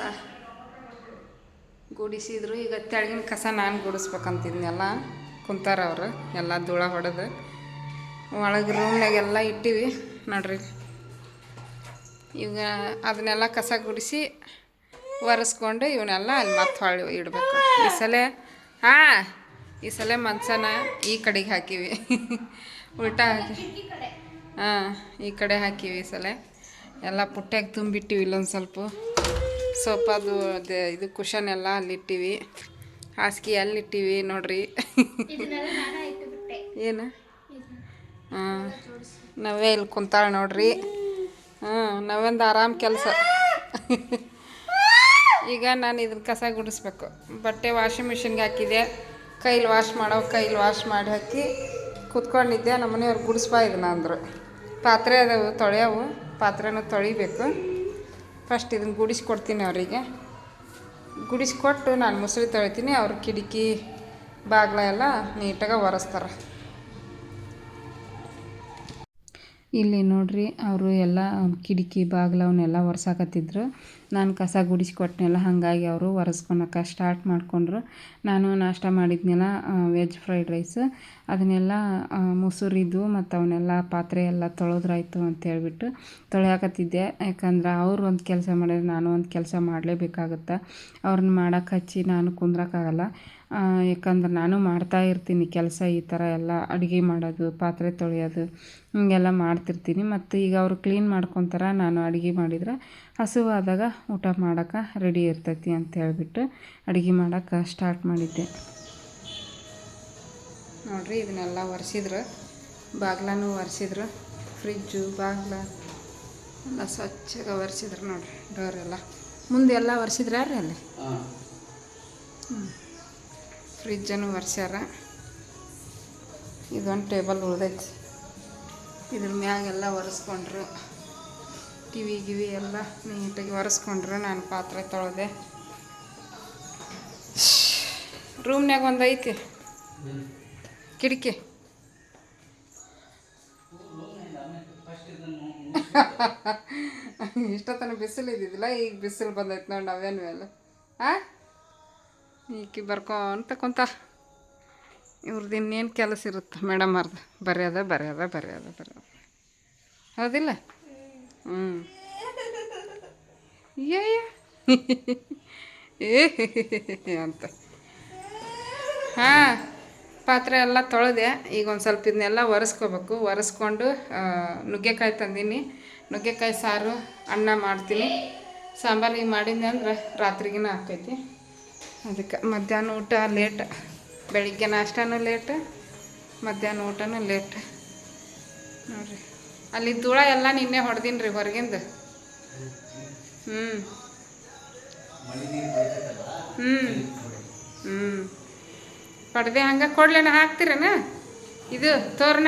ಗುಡಿಸಿದ್ರು. ಈಗ ತೆಳಗಿನ ಕಸ ನಾನು ಗುಡಿಸ್ಬೇಕಂತಿದ್ನೆಲ್ಲ, ಕುಂತಾರ ಅವರು. ಎಲ್ಲ ಧೂಳ ಹೊಡೆದು ಒಳಗೆ ರೂಮ್ನಾಗೆಲ್ಲ ಇಟ್ಟಿವಿ. ನೋಡ್ರಿ. ಈಗ ಅದನ್ನೆಲ್ಲ ಕಸ ಗುಡಿಸಿ ಒರೆಸ್ಕೊಂಡು ಇವನ್ನೆಲ್ಲ ಅಲ್ಲಿ ಮತ್ತೆ ಹೊಳ್ಳಿ ಇಡಬೇಕು. ಈ ಸಲ ಹಾಂ ಈ ಸಲ ಮಂಚನ ಈ ಕಡೆಗೆ ಹಾಕಿವಿ. ಉಲ್ಟಾ ಹಾಕಿ ಹಾಂ ಈ ಕಡೆ ಹಾಕಿವಿ ಈ ಸಲ. ಎಲ್ಲ ಪುಟ್ಟ್ಯಾಗ ತುಂಬಿಟ್ಟಿವಿ ಇಲ್ಲೊಂದು ಸ್ವಲ್ಪ. ಸೋಫಾದು ಅದು ಇದು ಕುಷನ್ ಎಲ್ಲ ಅಲ್ಲಿಟ್ಟಿವಿ ಹಾಸಿಗೆ ಅಲ್ಲಿಟ್ಟಿವಿ ನೋಡ್ರಿ. ಏನು? ಹಾಂ ನಾವೇ ಇಲ್ಲಿ ಕುಂತಾಳೆ ನೋಡ್ರಿ. ಹಾಂ ನಾವೊಂದು ಆರಾಮ್ ಕೆಲಸ. ಈಗ ನಾನು ಇದನ್ನ ಕಸ ಗುಡಿಸ್ಬೇಕು. ಬಟ್ಟೆ ವಾಷಿಂಗ್ ಮಿಷಿನ್ಗೆ ಹಾಕಿದೆ. ಕೈಲಿ ವಾಶ್ ಮಾಡೋ, ಕೈಲಿ ವಾಶ್ ಮಾಡಿ ಹಾಕಿ ಕುತ್ಕೊಂಡಿದ್ದೆ. ನಮ್ಮ ಮನೆಯವ್ರು ಗುಡಿಸ್ಬಾ ಇದನ್ನ ಅಂದರು. ಪಾತ್ರೆ ಅದಾವು ತೊಳೆಯವು, ಪಾತ್ರೆನೂ ತೊಳಿಬೇಕು. ಫಸ್ಟ್ ಇದನ್ನು ಗುಡಿಸ್ಕೊಡ್ತೀನಿ ಅವರಿಗೆ. ಗುಡಿಸ್ಕೊಟ್ಟು ನಾನು ಮುಸುರಿ ತೊಳಿತೀನಿ. ಅವ್ರ ಕಿಟಕಿ ಬಾಗ್ಲ ಎಲ್ಲ ನೀಟಾಗಿ ಒರೆಸ್ತಾರೆ. ಇಲ್ಲಿ ನೋಡ್ರಿ, ಅವರು ಎಲ್ಲ ಕಿಟಕಿ ಬಾಗಿಲು ಅವನ್ನೆಲ್ಲ ಒರೆಸಾಕತ್ತಿದ್ರು. ನಾನು ಕಸ ಗುಡಿಸ್ಕೊಟ್ನೆಲ್ಲ ಹಾಗಾಗಿ ಅವರು ಒರೆಸ್ಕೊಳಕ್ಕೆ ಸ್ಟಾರ್ಟ್ ಮಾಡಿಕೊಂಡ್ರು. ನಾನು ನಾಷ್ಟ ಮಾಡಿದ್ನೆಲ್ಲ ವೆಜ್ ಫ್ರೈಡ್ ರೈಸ್ ಅದನ್ನೆಲ್ಲ ಮೊಸರಿದ್ದು ಮತ್ತು ಅವನ್ನೆಲ್ಲ ಪಾತ್ರೆ ಎಲ್ಲ ತೊಳೆದ್ರಾಯ್ತು ಅಂತ ಹೇಳ್ಬಿಟ್ಟು ತೊಳೆಯಾಕತ್ತಿದ್ದೆ. ಯಾಕಂದ್ರೆ ಅವ್ರು ಒಂದು ಕೆಲಸ ಮಾಡಿದ್ರೆ ನಾನು ಒಂದು ಕೆಲಸ ಮಾಡಲೇಬೇಕಾಗತ್ತೆ. ಅವ್ರನ್ನ ಮಾಡಕ್ಕೆ ಹಚ್ಚಿ ನಾನು ಕುಂದ್ರಕ್ಕಾಗಲ್ಲ. ಯಾಕಂದ್ರೆ ನಾನು ಮಾಡ್ತಾ ಇರ್ತೀನಿ ಕೆಲಸ ಈ ಥರ ಎಲ್ಲ ಅಡುಗೆ ಮಾಡೋದು ಪಾತ್ರೆ ತೊಳೆಯೋದು ಹೀಗೆಲ್ಲ ಮಾಡ್ತಿರ್ತೀನಿ. ಮತ್ತು ಈಗ ಅವರು ಕ್ಲೀನ್ ಮಾಡ್ಕೊತಾರ ನಾನು ಅಡುಗೆ ಮಾಡಿದ್ರೆ ಹಸುವಾದಾಗ ಊಟ ಮಾಡೋಕೆ ರೆಡಿ ಇರ್ತೈತಿ ಅಂತ ಹೇಳಿಬಿಟ್ಟು ಅಡುಗೆ ಮಾಡೋಕೆ ಸ್ಟಾರ್ಟ್ ಮಾಡಿದ್ದೆ. ನೋಡಿರಿ ಇದನ್ನೆಲ್ಲ ಒರೆಸಿದ್ರು. ಬಾಗ್ಲೂ ಒರೆಸಿದ್ರು. ಫ್ರಿಜ್ಜು ಬಾಗ್ಲ ಎಲ್ಲ ಸ್ವಚ್ಛಗೆ ಒರೆಸಿದ್ರು ನೋಡಿರಿ ಡೋರ್ ಎಲ್ಲ. ಮುಂದೆ ಎಲ್ಲ ಒರೆಸಿದ್ರೆ ರೀ ಅಲ್ಲಿ ಫ್ರಿಜ್ಜನ್ನು ಒರೆಸ್ಯಾರ. ಇದೊಂದು ಟೇಬಲ್ ಉಳ್ದೈತಿ. ಇದ್ರ ಮ್ಯಾಗೆಲ್ಲ ಒರೆಸ್ಕೊಂಡ್ರು. ಕಿವಿ ಗಿವಿ ಎಲ್ಲ ನೀಟಾಗಿ ಒರೆಸ್ಕೊಂಡ್ರು. ನಾನು ಪಾತ್ರೆ ತೊಳೆದೆ. ರೂಮ್ನಾಗ ಒಂದು ಐತಿ. ಕಿಟಕಿ. ಇಷ್ಟೊತ್ತನ ಬಿಸಿಲು ಇದ್ದಿದ್ದಿಲ್ಲ, ಈಗ ಬಿಸಿಲು ಬಂದೈತೆ ನೋಡಿ ನಾವೇನು ಮೇಲೆ ಆ? ಈಕಿ ಬರ್ಕೊಂತ ಕುಂತ. ಇವ್ರದ್ದು ಇನ್ನೇನು ಕೆಲಸ ಇರುತ್ತೆ? ಮೇಡಮ್ ಅವ್ರದ್ದು ಬರೆಯೋದ ಬರೆಯೋದ ಬರೆಯೋದ ಬರೆಯೋದ. ಹೌದಿಲ್ಲ? ಹ್ಞೂ ಏ ಅಂತ. ಹಾಂ, ಪಾತ್ರೆ ಎಲ್ಲ ತೊಳೆದೆ. ಈಗ ಒಂದು ಸ್ವಲ್ಪ ಇದನ್ನೆಲ್ಲ ಒರೆಸ್ಕೋಬೇಕು. ಒರೆಸ್ಕೊಂಡು ನುಗ್ಗೆಕಾಯಿ ತಂದೀನಿ. ನುಗ್ಗೆಕಾಯಿ ಸಾರು, ಅನ್ನ ಮಾಡ್ತೀನಿ. ಸಾಂಬಾರಿಗೆ ಮಾಡಿದ್ದೆ ಅಂದ್ರೆ ರಾತ್ರಿಗಿನ ಆಕೈತಿ. ಅದಕ್ಕೆ ಮಧ್ಯಾಹ್ನ ಊಟ ಲೇಟ್, ಬೆಳಿಗ್ಗೆ ನಾಷ್ಟನೂ ಲೇಟ್, ಮಧ್ಯಾಹ್ನ ಊಟನೂ ಲೇಟ್. ನೋಡ್ರಿ. ಅಲ್ಲಿ ಧೂಳ ಎಲ್ಲ ನಿನ್ನೆ ಹೊಡೆದೀನಿ ರೀ ಹೊರಗಿಂದ. ಹ್ಞೂ ಹ್ಞೂ ಹ್ಞೂ ಪಡ್ದೆ ಹಂಗೆ ಕೊಡ್ಲೇನ ಹಾಕ್ತಿರೇನ? ಇದು ತೋರಣ.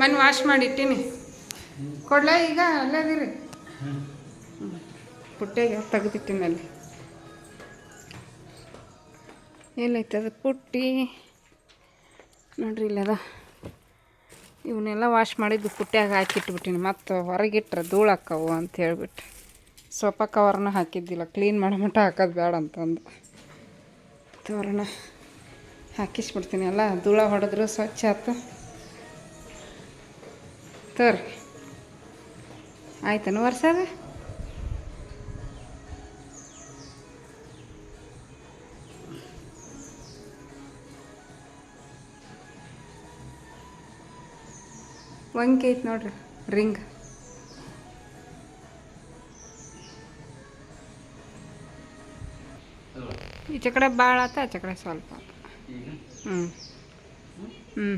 ಮನೆ ವಾಶ್ ಮಾಡಿಟ್ಟಿನಿ. ಕೊಡ್ಲ ಈಗ? ಅಲ್ಲದಿರಿ ಪುಟ್ಟೆಗೆ ತೆಗೆದಿಟ್ಟಿನಿ ಅಲ್ಲಿ ಎಲ್ಲೈತೆ ಅದು ಪುಟ್ಟಿ ನೋಡ್ರಿ ಇಲ್ಲದ ಇವನ್ನೆಲ್ಲ ವಾಶ್ ಮಾಡಿದ್ದು ಪುಟ್ಟ್ಯಾಗ ಹಾಕಿಟ್ಬಿಟ್ಟಿನಿ. ಮತ್ತು ಹೊರಗಿಟ್ರೆ ಧೂಳಾಕ್ಕವು ಅಂತ ಹೇಳ್ಬಿಟ್ಟು ಸೋಪ ಕವರ್ನ ಹಾಕಿದ್ದಿಲ್ಲ. ಕ್ಲೀನ್ ಮಾಡೋ ಮಟ್ಟ ಹಾಕೋದು ಬೇಡ ಅಂತಂದು. ತೋರಣ ಹಾಕಿಸ್ಬಿಡ್ತೀನಿ. ಎಲ್ಲ ಧೂಳ ಹೊಡೆದ್ರು ಸ್ವಚ್ಛ ಆಯ್ತು ತೋರಿ. ಆಯ್ತನು ವರ್ಷದ ವಂಕಿ ಐತೆ ನೋಡ್ರಿ, ರಿಂಗ್. ಈಚೆ ಕಡೆ ಭಾಳ ಆತ, ಆಚೆ ಕಡೆ ಸ್ವಲ್ಪ ಹ್ಞೂ ಹ್ಞೂ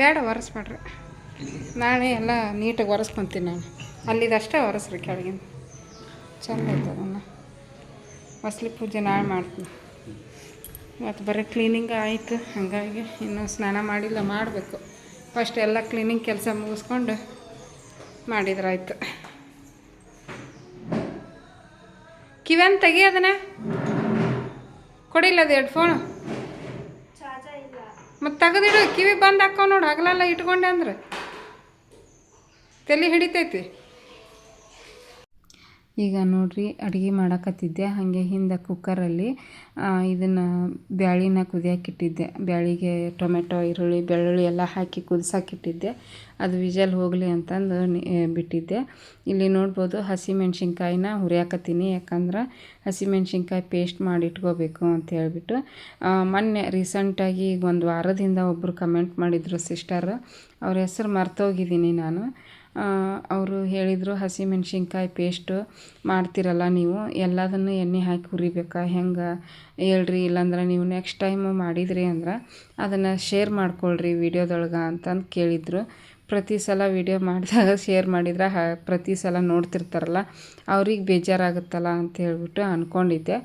ಬೇಡ, ಒರೆಸ್ಬೇಡ್ರಿ. ನಾಳೆ ಎಲ್ಲ ನೀಟಾಗಿ ಒರೆಸ್ಕೊಂತೀನಿ ನಾನು. ಅಲ್ಲಿದಷ್ಟೇ ಒರೆಸ್ರಿ ಕೆಳಗಿಂದ. ಚಂದ ಐತೆ ಅದನ್ನು ಹೊಸ್ಲಿ ಪೂಜೆ ನಾಳೆ ಮಾಡ್ತೀನಿ. ಇವತ್ತು ಬರೀ ಕ್ಲೀನಿಂಗ್ ಆಯಿತು, ಹಾಗಾಗಿ ಇನ್ನೂ ಸ್ನಾನ ಮಾಡಿಲ್ಲ, ಮಾಡಬೇಕು. ಫಸ್ಟ್ ಎಲ್ಲ ಕ್ಲೀನಿಂಗ್ ಕೆಲಸ ಮುಗಿಸ್ಕೊಂಡು ಮಾಡಿದ್ರಾಯ್ತು. ಕಿವನ್, ತೆಗಿ ಅದನ್ನ. ಕೊಡಿಲ್ಲ ಅದು ಎರಡು ಫೋನು ಮತ್ತು ತೆಗೆದಿಡು ಕಿವಿ ಬಂದು ಹಾಕೋ ನೋಡು, ಹಗಲೆಲ್ಲ ಇಟ್ಕೊಂಡೆ ಅಂದ್ರೆ. ತಲೆ ಹಿಡಿತೈತಿ. ಈಗ ನೋಡ್ರಿ, ಅಡುಗೆ ಮಾಡಕತ್ತಿದ್ದೆ. ಹಾಗೆ ಹಿಂದೆ ಕುಕ್ಕರಲ್ಲಿ ಇದನ್ನು ಬ್ಯಾಳಿನ ಕುದಿಯೋಕ್ಕಿಟ್ಟಿದ್ದೆ ಬ್ಯಾಳಿಗೆ ಟೊಮೆಟೊ, ಈರುಳ್ಳಿ, ಬೆಳ್ಳುಳ್ಳಿ ಎಲ್ಲ ಹಾಕಿ ಕುದಿಸೋಕ್ಕಿಟ್ಟಿದ್ದೆ ಅದು ವಿಜಲ್ ಹೋಗಲಿ ಅಂತಂದು ಬಿಟ್ಟಿದ್ದೆ. ಇಲ್ಲಿ ನೋಡ್ಬೋದು ಹಸಿಮೆಣ್ಸಿನ್ಕಾಯಿನ ಹುರಿಯಾಕತ್ತೀನಿ. ಯಾಕಂದ್ರೆ ಹಸಿಮೆಣ್ಸಿನ್ಕಾಯಿ ಪೇಸ್ಟ್ ಮಾಡಿ ಇಟ್ಕೋಬೇಕು ಅಂತ ಹೇಳ್ಬಿಟ್ಟು ಮೊನ್ನೆ ರೀಸೆಂಟಾಗಿ ಒಂದು ವಾರದಿಂದ ಒಬ್ಬರು ಕಮೆಂಟ್ ಮಾಡಿದರು ಸಿಸ್ಟರ್ ಅವ್ರ ಹೆಸ್ರು ಮರ್ತೋಗಿದ್ದೀನಿ ನಾನು. ಅವರು ಹೇಳಿದರು ಹಸಿಮೆಣ್ಸಿನ್ಕಾಯಿ ಪೇಸ್ಟು ಮಾಡ್ತೀರಲ್ಲ ನೀವು, ಎಲ್ಲದನ್ನು ಎಣ್ಣೆ ಹಾಕಿ ಹುರಿಬೇಕಾ, ಹೆಂಗೆ? ಹೇಳ್ರಿ, ಇಲ್ಲಾಂದ್ರೆ ನೀವು ನೆಕ್ಸ್ಟ್ ಟೈಮು ಮಾಡಿದ್ರಿ ಅಂದ್ರೆ ಅದನ್ನು ಶೇರ್ ಮಾಡ್ಕೊಳ್ರಿ ವಿಡಿಯೋದೊಳಗೆ ಅಂತಂದು ಕೇಳಿದರು. ಪ್ರತಿ ಸಲ ವಿಡಿಯೋ ಮಾಡಿದಾಗ, ಶೇರ್ ಮಾಡಿದ್ರೆ ಹ, ಪ್ರತಿ ಸಲ ನೋಡ್ತಿರ್ತಾರಲ್ಲ, ಅವ್ರಿಗೆ ಬೇಜಾರಾಗುತ್ತಲ್ಲ ಅಂತ ಹೇಳ್ಬಿಟ್ಟು ಅಂದ್ಕೊಂಡಿದ್ದೆ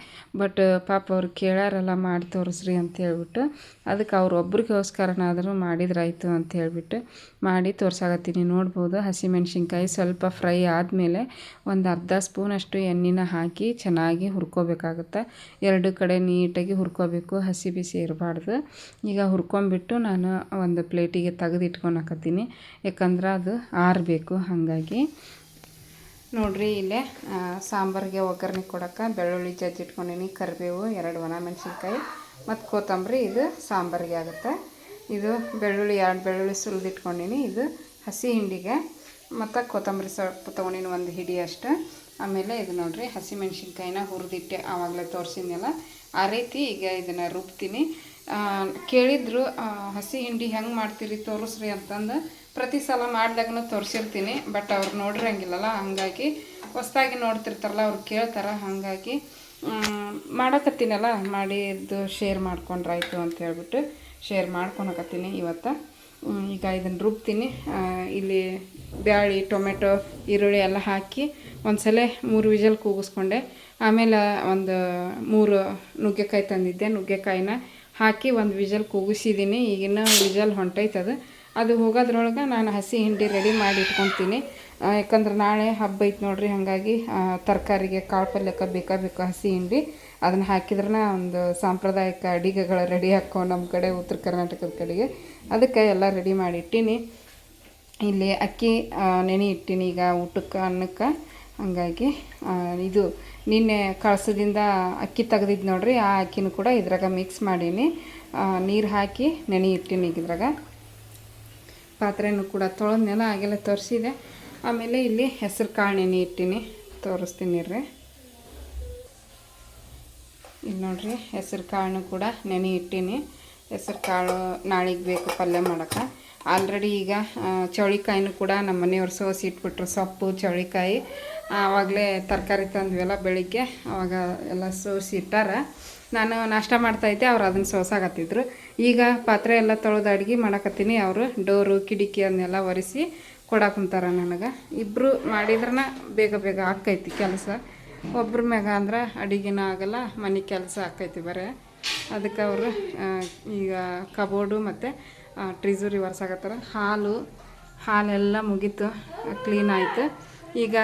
ಬಟ್ ಪಾಪ ಅವ್ರು ಕೇಳಾರಲ್ಲ, ಮಾಡಿ ತೋರಿಸ್ರಿ ಅಂತ ಹೇಳ್ಬಿಟ್ಟು, ಅದಕ್ಕೆ ಅವ್ರು ಒಬ್ರಿಗೋಸ್ಕರನಾದರೂ ಮಾಡಿದ್ರಾಯ್ತು ಅಂತ ಹೇಳ್ಬಿಟ್ಟು, ಮಾಡಿ ತೋರ್ಸಾಕತ್ತೀನಿ. ನೋಡ್ಬೋದು, ಹಸಿಮೆಣ್ಸಿನ್ಕಾಯಿ ಸ್ವಲ್ಪ ಫ್ರೈ ಆದಮೇಲೆ ಒಂದು ಅರ್ಧ ಸ್ಪೂನಷ್ಟು ಎಣ್ಣೆನ ಹಾಕಿ ಚೆನ್ನಾಗಿ ಹುರ್ಕೋಬೇಕಾಗುತ್ತೆ. ಎರಡು ಕಡೆ ನೀಟಾಗಿ ಹುರ್ಕೋಬೇಕು, ಹಸಿ ಬಿಸಿ ಇರಬಾರ್ದು. ಈಗ ಹುರ್ಕೊಂಬಿಟ್ಟು ನಾನು ಒಂದು ಪ್ಲೇಟಿಗೆ ತೆಗೆದು ಇಟ್ಕೊಳಕತ್ತೀನಿ ಯಾಕಂದ್ರೆ ಅದು ಆರಬೇಕು ಹಾಗಾಗಿ. ನೋಡಿರಿ ಇಲ್ಲೇ ಸಾಂಬಾರಿಗೆ ಒಗ್ಗರಣೆ ಕೊಡೋಕೆ ಬೆಳ್ಳುಳ್ಳಿ ಜಜ್ಜಿಟ್ಕೊಂಡಿನಿ ಕರಿಬೇವು, ಎರಡು ಒಣ ಮೆಣಸಿನ್ಕಾಯಿ ಮತ್ತು ಕೊತ್ತಂಬರಿ, ಇದು ಸಾಂಬಾರಿಗೆ ಆಗುತ್ತೆ. ಇದು ಬೆಳ್ಳುಳ್ಳಿ, ಎರಡು ಬೆಳ್ಳುಳ್ಳಿ ಸುಲಿದಿಟ್ಕೊಂಡಿನಿ ಇದು ಹಸಿ ಹಿಂಡಿಗೆ ಮತ್ತು ಕೊತ್ತಂಬರಿ ಸೊಪ್ಪು ತೊಗೊಂಡಿನಿ ಒಂದು ಹಿಡಿ ಅಷ್ಟು. ಆಮೇಲೆ ಇದು ನೋಡಿರಿ ಹಸಿಮೆಣ್ಸಿನ್ಕಾಯಿನ ಹುರಿದಿಟ್ಟೆ ಆವಾಗಲೇ ತೋರಿಸಿದ್ನಲ್ಲ, ಆ ರೀತಿ ಈಗ ಇದನ್ನು ರುಬ್ತೀನಿ. ಕೇಳಿದ್ರು ಹಸಿ ಹಿಂಡಿ ಹೆಂಗೆ ಮಾಡ್ತೀರಿ ತೋರಿಸ್ರಿ ಅಂತಂದು ಪ್ರತಿ ಸಲ ಮಾಡಿದಾಗೂ ತೋರಿಸಿರ್ತೀನಿ, ಬಟ್ ಅವ್ರು ನೋಡಿರಂಗಿಲ್ಲಲ್ಲ, ಹಾಗಾಗಿ ಹೊಸ್ದಾಗಿ ನೋಡ್ತಿರ್ತಾರಲ್ಲ, ಅವ್ರು ಕೇಳ್ತಾರೆ, ಹಾಗಾಗಿ ಮಾಡಕತ್ತೀನಲ್ಲ, ಮಾಡಿದ್ದು ಶೇರ್ ಮಾಡ್ಕೊಂಡ್ರಾಯ್ತು ಅಂತ ಹೇಳ್ಬಿಟ್ಟು ಶೇರ್ ಮಾಡ್ಕೊಳಕತ್ತೀನಿ ಇವತ್ತು. ಈಗ ಇದನ್ನು ರುಬ್ತೀನಿ. ಇಲ್ಲಿ ಬ್ಯಾಳಿ, ಟೊಮೆಟೊ, ಈರುಳ್ಳಿ ಎಲ್ಲ ಹಾಕಿ ಒಂದು ಸಲ ಮೂರು ವಿಜಲ್ ಕೂಗಿಸ್ಕೊಂಡೆ. ಆಮೇಲೆ ಒಂದು ಮೂರು ನುಗ್ಗೆಕಾಯಿ ತಂದಿದ್ದೆ. ನುಗ್ಗೆಕಾಯಿನ ಹಾಕಿ ಒಂದು ವಿಜಲ್ ಕೂಗಿಸಿದ್ದೀನಿ ಈಗಿನ ವಿಜಲ್ ಹೊಂಟೈತದು. ಅದು ಹೋಗೋದ್ರೊಳಗೆ ನಾನು ಹಸಿ ಹಿಂಡಿ ರೆಡಿ ಮಾಡಿ ಇಟ್ಕೊತೀನಿ. ಯಾಕಂದ್ರೆ ನಾಳೆ ಹಬ್ಬ ಐತೆ ನೋಡ್ರಿ, ಹಾಗಾಗಿ ತರಕಾರಿಗೆ ಕಾಳು ಪಲ್ಯಕ್ಕೆ ಬೇಕಾ ಬೇಕು ಹಸಿ ಹಿಂಡಿ. ಅದನ್ನು ಹಾಕಿದ್ರೆ ಒಂದು ಸಾಂಪ್ರದಾಯಿಕ ಅಡಿಗೆಗಳು ರೆಡಿ ಹಾಕೋ ನಮ್ಮ ಕಡೆ, ಉತ್ತರ ಕರ್ನಾಟಕದ ಕಡೆಗೆ. ಅದಕ್ಕೆ ಎಲ್ಲ ರೆಡಿ ಮಾಡಿ ಇಟ್ಟೀನಿ. ಇಲ್ಲಿ ಅಕ್ಕಿ ನೆನೆ ಇಟ್ಟೀನಿ ಈಗ ಊಟಕ್ಕೆ, ಅನ್ನಕ್ಕೆ. ಹಾಗಾಗಿ ಇದು ನಿನ್ನೆ ಕಳಸದಿಂದ ಅಕ್ಕಿ ತೆಗೆದಿದ್ದು ನೋಡ್ರಿ, ಆ ಅಕ್ಕಿನೂ ಕೂಡ ಇದ್ರಾಗ ಮಿಕ್ಸ್ ಮಾಡೀನಿ. ನೀರು ಹಾಕಿ ನೆನೆ ಇಟ್ಟೀನಿ ಈಗ ಇದ್ರಾಗ. ಪಾತ್ರೆನೂ ಕೂಡ ತೊಳೆದ್ನೆಲ್ಲ ಆಗೆಲ್ಲ ತೋರಿಸಿದೆ. ಆಮೇಲೆ ಇಲ್ಲಿ ಹೆಸರು ಕಾಳು ನೆನೆ ಇಟ್ಟೀನಿ. ತೋರಿಸ್ತೀನಿ ರೀ ಇಲ್ಲಿ ನೋಡಿರಿ, ಹೆಸರು ಕಾಳನ್ನು ಕೂಡ ನೆನೆ ಇಟ್ಟೀನಿ. ಹೆಸರು ಕಾಳು ನಾಳೆಗೆ ಬೇಕು ಪಲ್ಯ ಮಾಡೋಕ್ಕೆ ಆಲ್ರೆಡಿ ಈಗ ಚೌಳಿಕಾಯಿನೂ ಕೂಡ ನಮ್ಮ ಮನೆಯವ್ರು ಸೋಸಿ ಇಟ್ಬಿಟ್ರು, ಸೊಪ್ಪು, ಚೌಳಿಕಾಯಿ. ಆವಾಗಲೇ ತರಕಾರಿ ತಂದ್ವಲ್ಲ ಬೆಳಿಗ್ಗೆ. ಆವಾಗ ಎಲ್ಲ ಸೋಸಿ ಇಟ್ಟಾರ. ನಾನು ನಾಷ್ಟ ಮಾಡ್ತಾಯಿದ್ದೆ ಅವ್ರು ಅದನ್ನು ಸೋಸಾಕತ್ತಿದ್ರು. ಈಗ ಪಾತ್ರೆ ಎಲ್ಲ ತೊಳೆದು ಅಡುಗೆ ಮಾಡಕತ್ತೀನಿ, ಅವರು ಡೋರು, ಕಿಟಕಿ ಅದನ್ನೆಲ್ಲ ಒರೆಸಿ ಕೊಡಕುಂತಾರ ನನಗೆ. ಇಬ್ಬರು ಮಾಡಿದ್ರನ ಬೇಗ ಬೇಗ ಆಕೈತಿ ಕೆಲಸ. ಒಬ್ರ ಮ್ಯಾಗ ಅಂದ್ರೆ ಅಡುಗೆನೂ ಆಗಲ್ಲ, ಮನೆ ಕೆಲಸ ಆಕೈತಿ ಬರೀ. ಅದಕ್ಕೆ ಅವರು ಈಗ ಕಬೋರ್ಡು ಮತ್ತು ಟ್ರಿಜುರಿ ಒರೆಸಾಕತ್ತಾರ. ಹಾಲು, ಹಾಲೆಲ್ಲ ಮುಗೀತು, ಕ್ಲೀನ್ ಆಯಿತು. ಈಗ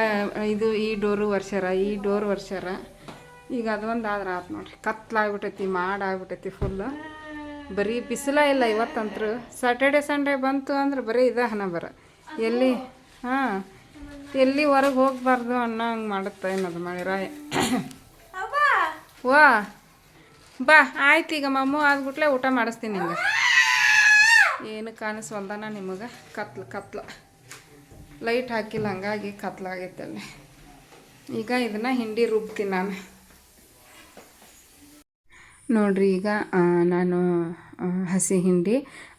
ಇದು ಈ ಡೋರು ಒರ್ಸ್ಯಾರ, ಈ ಡೋರ್ ಒರ್ಸ್ಯಾರ. ಈಗ ಅದೊಂದು ಆದ್ರೆ ಆತು ನೋಡ್ರಿ. ಕತ್ಲಾಗ್ಬಿಟ್ಟೈತಿ, ಮಾಡಾಗ್ಬಿಟ್ಟೈತಿ ಫುಲ್ಲು ಬರೀ ಬಿಸಿಲ ಇಲ್ಲ ಇವತ್ತಂತರು. ಸಾಟರ್ಡೆ ಸಂಡೇ ಬಂತು ಅಂದ್ರೆ ಬರೀ ಇದೆ ಹಣ ಬರ. ಎಲ್ಲಿ? ಹಾಂ. ಎಲ್ಲಿ ಹೊರಗೆ ಹೋಗಬಾರ್ದು ಅನ್ನೋ ಹಂಗೆ ಮಾಡುತ್ತೆ ಏನದು ಮಾಡಿರಾಯ ವಾ. ಬಾ, ಆಯ್ತು ಈಗ ಮಮ್ಮು ಆದ್ಬಿಟ್ಲೆ ಊಟ ಮಾಡಿಸ್ತೀನಿ ನಿಮಗೆ ಏನು ಕಾಣಿಸ್ವಲ್ದಾನ ನಿಮಗೆ? ಕತ್ಲು ಕತ್ಲು. ಲೈಟ್ ಹಾಕಿಲ್ಲ, ಹಂಗಾಗಿ ಕತ್ಲಾಗೈತೆ ಅಲ್ಲಿ. ಈಗ ಇದನ್ನು ಹಿಂಡಿ ರುಬ್ತೀನಿ ನಾನು. ನೋಡ್ರಿ ಈಗ ನಾನು ಹಸಿ ಹಿಂಡಿ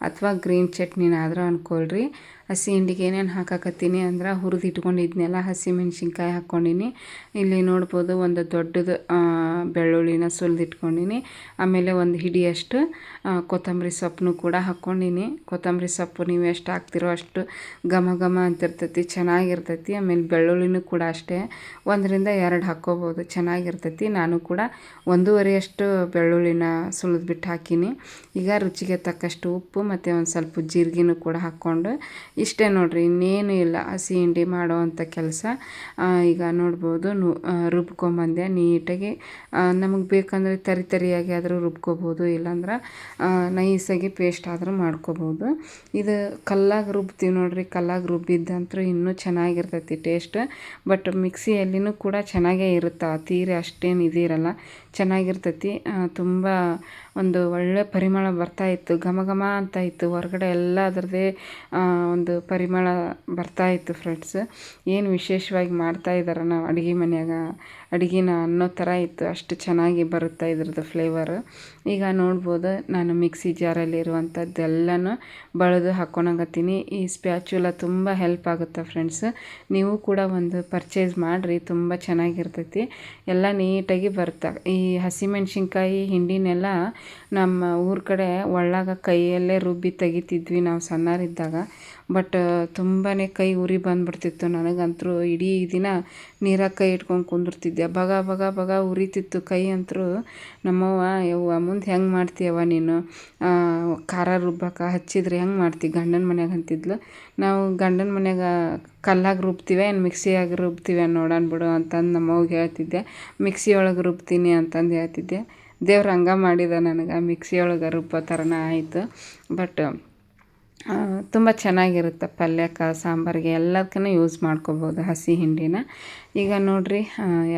ಅಥವಾ ಗ್ರೀನ್ ಚಟ್ನಿನಾದರೂ ಅಂದ್ಕೊಳ್ರಿ ಹಸಿ ಹಿಂಡಿಗೆ ಏನೇನು ಹಾಕಾಕತ್ತೀನಿ ಅಂದ್ರೆ ಹುರಿದು ಇಟ್ಕೊಂಡಿದ್ನೆಲ್ಲ ಹಸಿ ಮೆಣಸಿನ್ಕಾಯಿ ಹಾಕ್ಕೊಂಡಿನಿ. ಇಲ್ಲಿ ನೋಡ್ಬೋದು ಒಂದು ದೊಡ್ಡದು ಬೆಳ್ಳುಳ್ಳಿನ ಸುಲಿದಿಟ್ಕೊಂಡಿನಿ ಆಮೇಲೆ ಒಂದು ಹಿಡಿಯಷ್ಟು ಕೊತ್ತಂಬರಿ ಸೊಪ್ಪನ್ನು ಕೂಡ ಹಾಕ್ಕೊಂಡಿನಿ. ಕೊತ್ತಂಬರಿ ಸೊಪ್ಪು ನೀವು ಎಷ್ಟು ಹಾಕ್ತಿರೋ ಅಷ್ಟು ಘಮ ಘಮ ಅಂತಿರ್ತೈತಿ, ಚೆನ್ನಾಗಿರ್ತೈತಿ. ಆಮೇಲೆ ಬೆಳ್ಳುಳ್ಳಿನೂ ಕೂಡ ಅಷ್ಟೇ. ಒಂದರಿಂದ ಎರಡು ಹಾಕ್ಕೋಬೋದು, ಚೆನ್ನಾಗಿರ್ತೈತಿ. ನಾನು ಕೂಡ ಒಂದೂವರೆಯಷ್ಟು ಬೆಳ್ಳುಳ್ಳಿನ ಸುಲಿದ್ಬಿಟ್ಟು ಹಾಕೀನಿ. ಈಗ ಈಗ ರುಚಿಗೆ ತಕ್ಕಷ್ಟು ಉಪ್ಪು ಮತ್ತು ಒಂದು ಸ್ವಲ್ಪ ಜೀರಿಗೆನೂ ಕೂಡ ಹಾಕ್ಕೊಂಡು, ಇಷ್ಟೇ ನೋಡಿರಿ ಇನ್ನೇನು ಇಲ್ಲ, ಹಸಿ ಹಿಂಡಿ ಮಾಡೋವಂಥ ಕೆಲಸ. ಈಗ ನೋಡ್ಬೋದು, ನು ರುಬ್ಕೊಂಬಂದೆ ನೀಟಾಗಿ. ನಮಗೆ ಬೇಕಂದರೆ ತರಿ ತರಿಯಾಗಿ ಆದರೂ ರುಬ್ಕೋಬೋದು, ಇಲ್ಲಾಂದ್ರೆ ನೈಸಾಗಿ ಪೇಸ್ಟ್ ಆದರೂ ಮಾಡ್ಕೋಬೋದು. ಇದು ಕಲ್ಲಾಗಿ ರುಬ್ತೀವಿ ನೋಡಿರಿ, ಕಲ್ಲಾಗಿ ರುಬ್ಬಿದ್ದಂತೂ ಇನ್ನೂ ಚೆನ್ನಾಗಿರ್ತೈತಿ ಟೇಸ್ಟ್ ಬಟ್ ಮಿಕ್ಸಿಯಲ್ಲಿನೂ ಕೂಡ ಚೆನ್ನಾಗೇ ಇರುತ್ತೆ? ತೀರೆ ಅಷ್ಟೇನು ಇದಿರಲ್ಲ. ಚೆನ್ನಾಗಿರ್ತೈತಿ. ತುಂಬ ಒಂದು ಒಳ್ಳೆ ಪರಿಮಳ ಬರ್ತಾ ಇತ್ತು, ಘಮ ಘಮ ಅಂತ ಇತ್ತು. ಹೊರಗಡೆ ಎಲ್ಲ ಅದರದ್ದೇ ಒಂದು ಪರಿಮಳ ಬರ್ತಾ ಇತ್ತು ಫ್ರೆಂಡ್ಸ್ ಏನು ವಿಶೇಷವಾಗಿ ಮಾಡ್ತಾ ಇದ್ದಾರೆ ನಾವು ಅಡುಗೆ ಮನೆಯಾಗ? ಅಡುಗೆನ ಅನ್ನೋ ಥರ ಇತ್ತು. ಅಷ್ಟು ಚೆನ್ನಾಗಿ ಬರುತ್ತೆ ಇದ್ರದ್ದು ಫ್ಲೇವರ್ ಈಗ ನೋಡ್ಬೋದು, ನಾನು ಮಿಕ್ಸಿ ಜಾರಲ್ಲಿರುವಂಥದ್ದೆಲ್ಲನೂ ಬಳಿದು ಹಾಕ್ಕೊಳಕತ್ತೀನಿ ಈ ಸ್ಪ್ಯಾಚುಲ ತುಂಬ ಹೆಲ್ಪ್ ಆಗುತ್ತೆ ಫ್ರೆಂಡ್ಸ್ ನೀವು ಕೂಡ ಒಂದು ಪರ್ಚೇಸ್ ಮಾಡಿರಿ, ತುಂಬ ಚೆನ್ನಾಗಿರ್ತೈತಿ. ಎಲ್ಲ ನೀಟಾಗಿ ಬರುತ್ತೆ. ಈ ಹಸಿಮೆಣ್ಸಿನ್ಕಾಯಿ ಹಿಂಡಿನೆಲ್ಲ ನಮ್ಮ ಊರ ಕಡೆ ಒಳ್ಳಾಗ ಕೈಯಲ್ಲೇ ರುಬ್ಬಿ ತೆಗಿತಿದ್ವಿ ನಾವು ಸಣ್ಣವರಿದ್ದಾಗ. ಬಟ್ ತುಂಬಾ ಕೈ ಉರಿ ಬಂದುಬಿಡ್ತಿತ್ತು ನನಗಂತೂ ಇಡೀ ದಿನ ನೀರಾಗ ಕೈ ಇಟ್ಕೊಂಡು ಕುಂದಿರ್ತಿದ್ದೆ. ಬಗ ಬಗ ಬಗ ಉರಿತಿತ್ತು ಕೈ ಅಂತೂ. ನಮ್ಮವ್ವ, ಯವ್ವ, ಮುಂದೆ ಹೆಂಗೆ ಮಾಡ್ತೀಯವ್ವ ನೀನು? ಖಾರ ರುಬ್ಬಕ್ಕೆ ಹಚ್ಚಿದ್ರೆ ಹೆಂಗೆ ಮಾಡ್ತಿ? ಗಂಡನ ಮನ್ಯಾಗ ಅಂತಿದ್ಲು. ನಾವು ಗಂಡನ ಮನ್ಯಾಗ ಕಲ್ಲಾಗಿ ರುಬ್ತೀವಿ, ಏನು ಮಿಕ್ಸಿಯಾಗಿ ರುಬ್ತೀವಿ ನೋಡೋಣ ಬಿಡು ಅಂತಂದು ನಮ್ಮವ್ಗೆ ಹೇಳ್ತಿದ್ದೆ. ಮಿಕ್ಸಿ ಒಳಗೆ ರುಬ್ತೀನಿ ಅಂತಂದು ಹೇಳ್ತಿದ್ದೆ. ದೇವ್ರು ಹಂಗೆ ಮಾಡಿದ ನನಗೆ ಮಿಕ್ಸಿ ಒಳಗೆ ರುಬ್ಬೋ ಥರನೇ ಆಯಿತು ಬಟ್ ತುಂಬ ಚೆನ್ನಾಗಿರುತ್ತೆ ಪಲ್ಯಕ್ಕೆ ಸಾಂಬಾರಿಗೆ ಎಲ್ಲದಕ್ಕೂ ಯೂಸ್ ಮಾಡ್ಕೋಬೋದು ಹಸಿ ಹಿಂಡಿನ. ಈಗ ನೋಡಿರಿ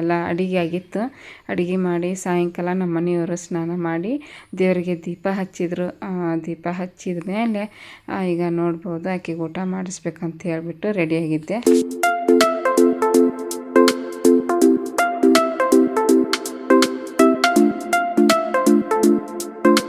ಎಲ್ಲ ಅಡುಗೆ ಆಗಿತ್ತು. ಅಡುಗೆ ಮಾಡಿ ಸಾಯಂಕಾಲ ನಮ್ಮ ಮನೆಯವರು ಸ್ನಾನ ಮಾಡಿ ದೇವರಿಗೆ ದೀಪ ಹಚ್ಚಿದ್ರು. ದೀಪ ಹಚ್ಚಿದ ಮೇಲೆ ಈಗ ನೋಡ್ಬೋದು ಆಕೆಗೆ ಊಟ ಮಾಡಿಸ್ಬೇಕಂತ ಹೇಳಿಬಿಟ್ಟು ರೆಡಿಯಾಗಿದ್ದೆ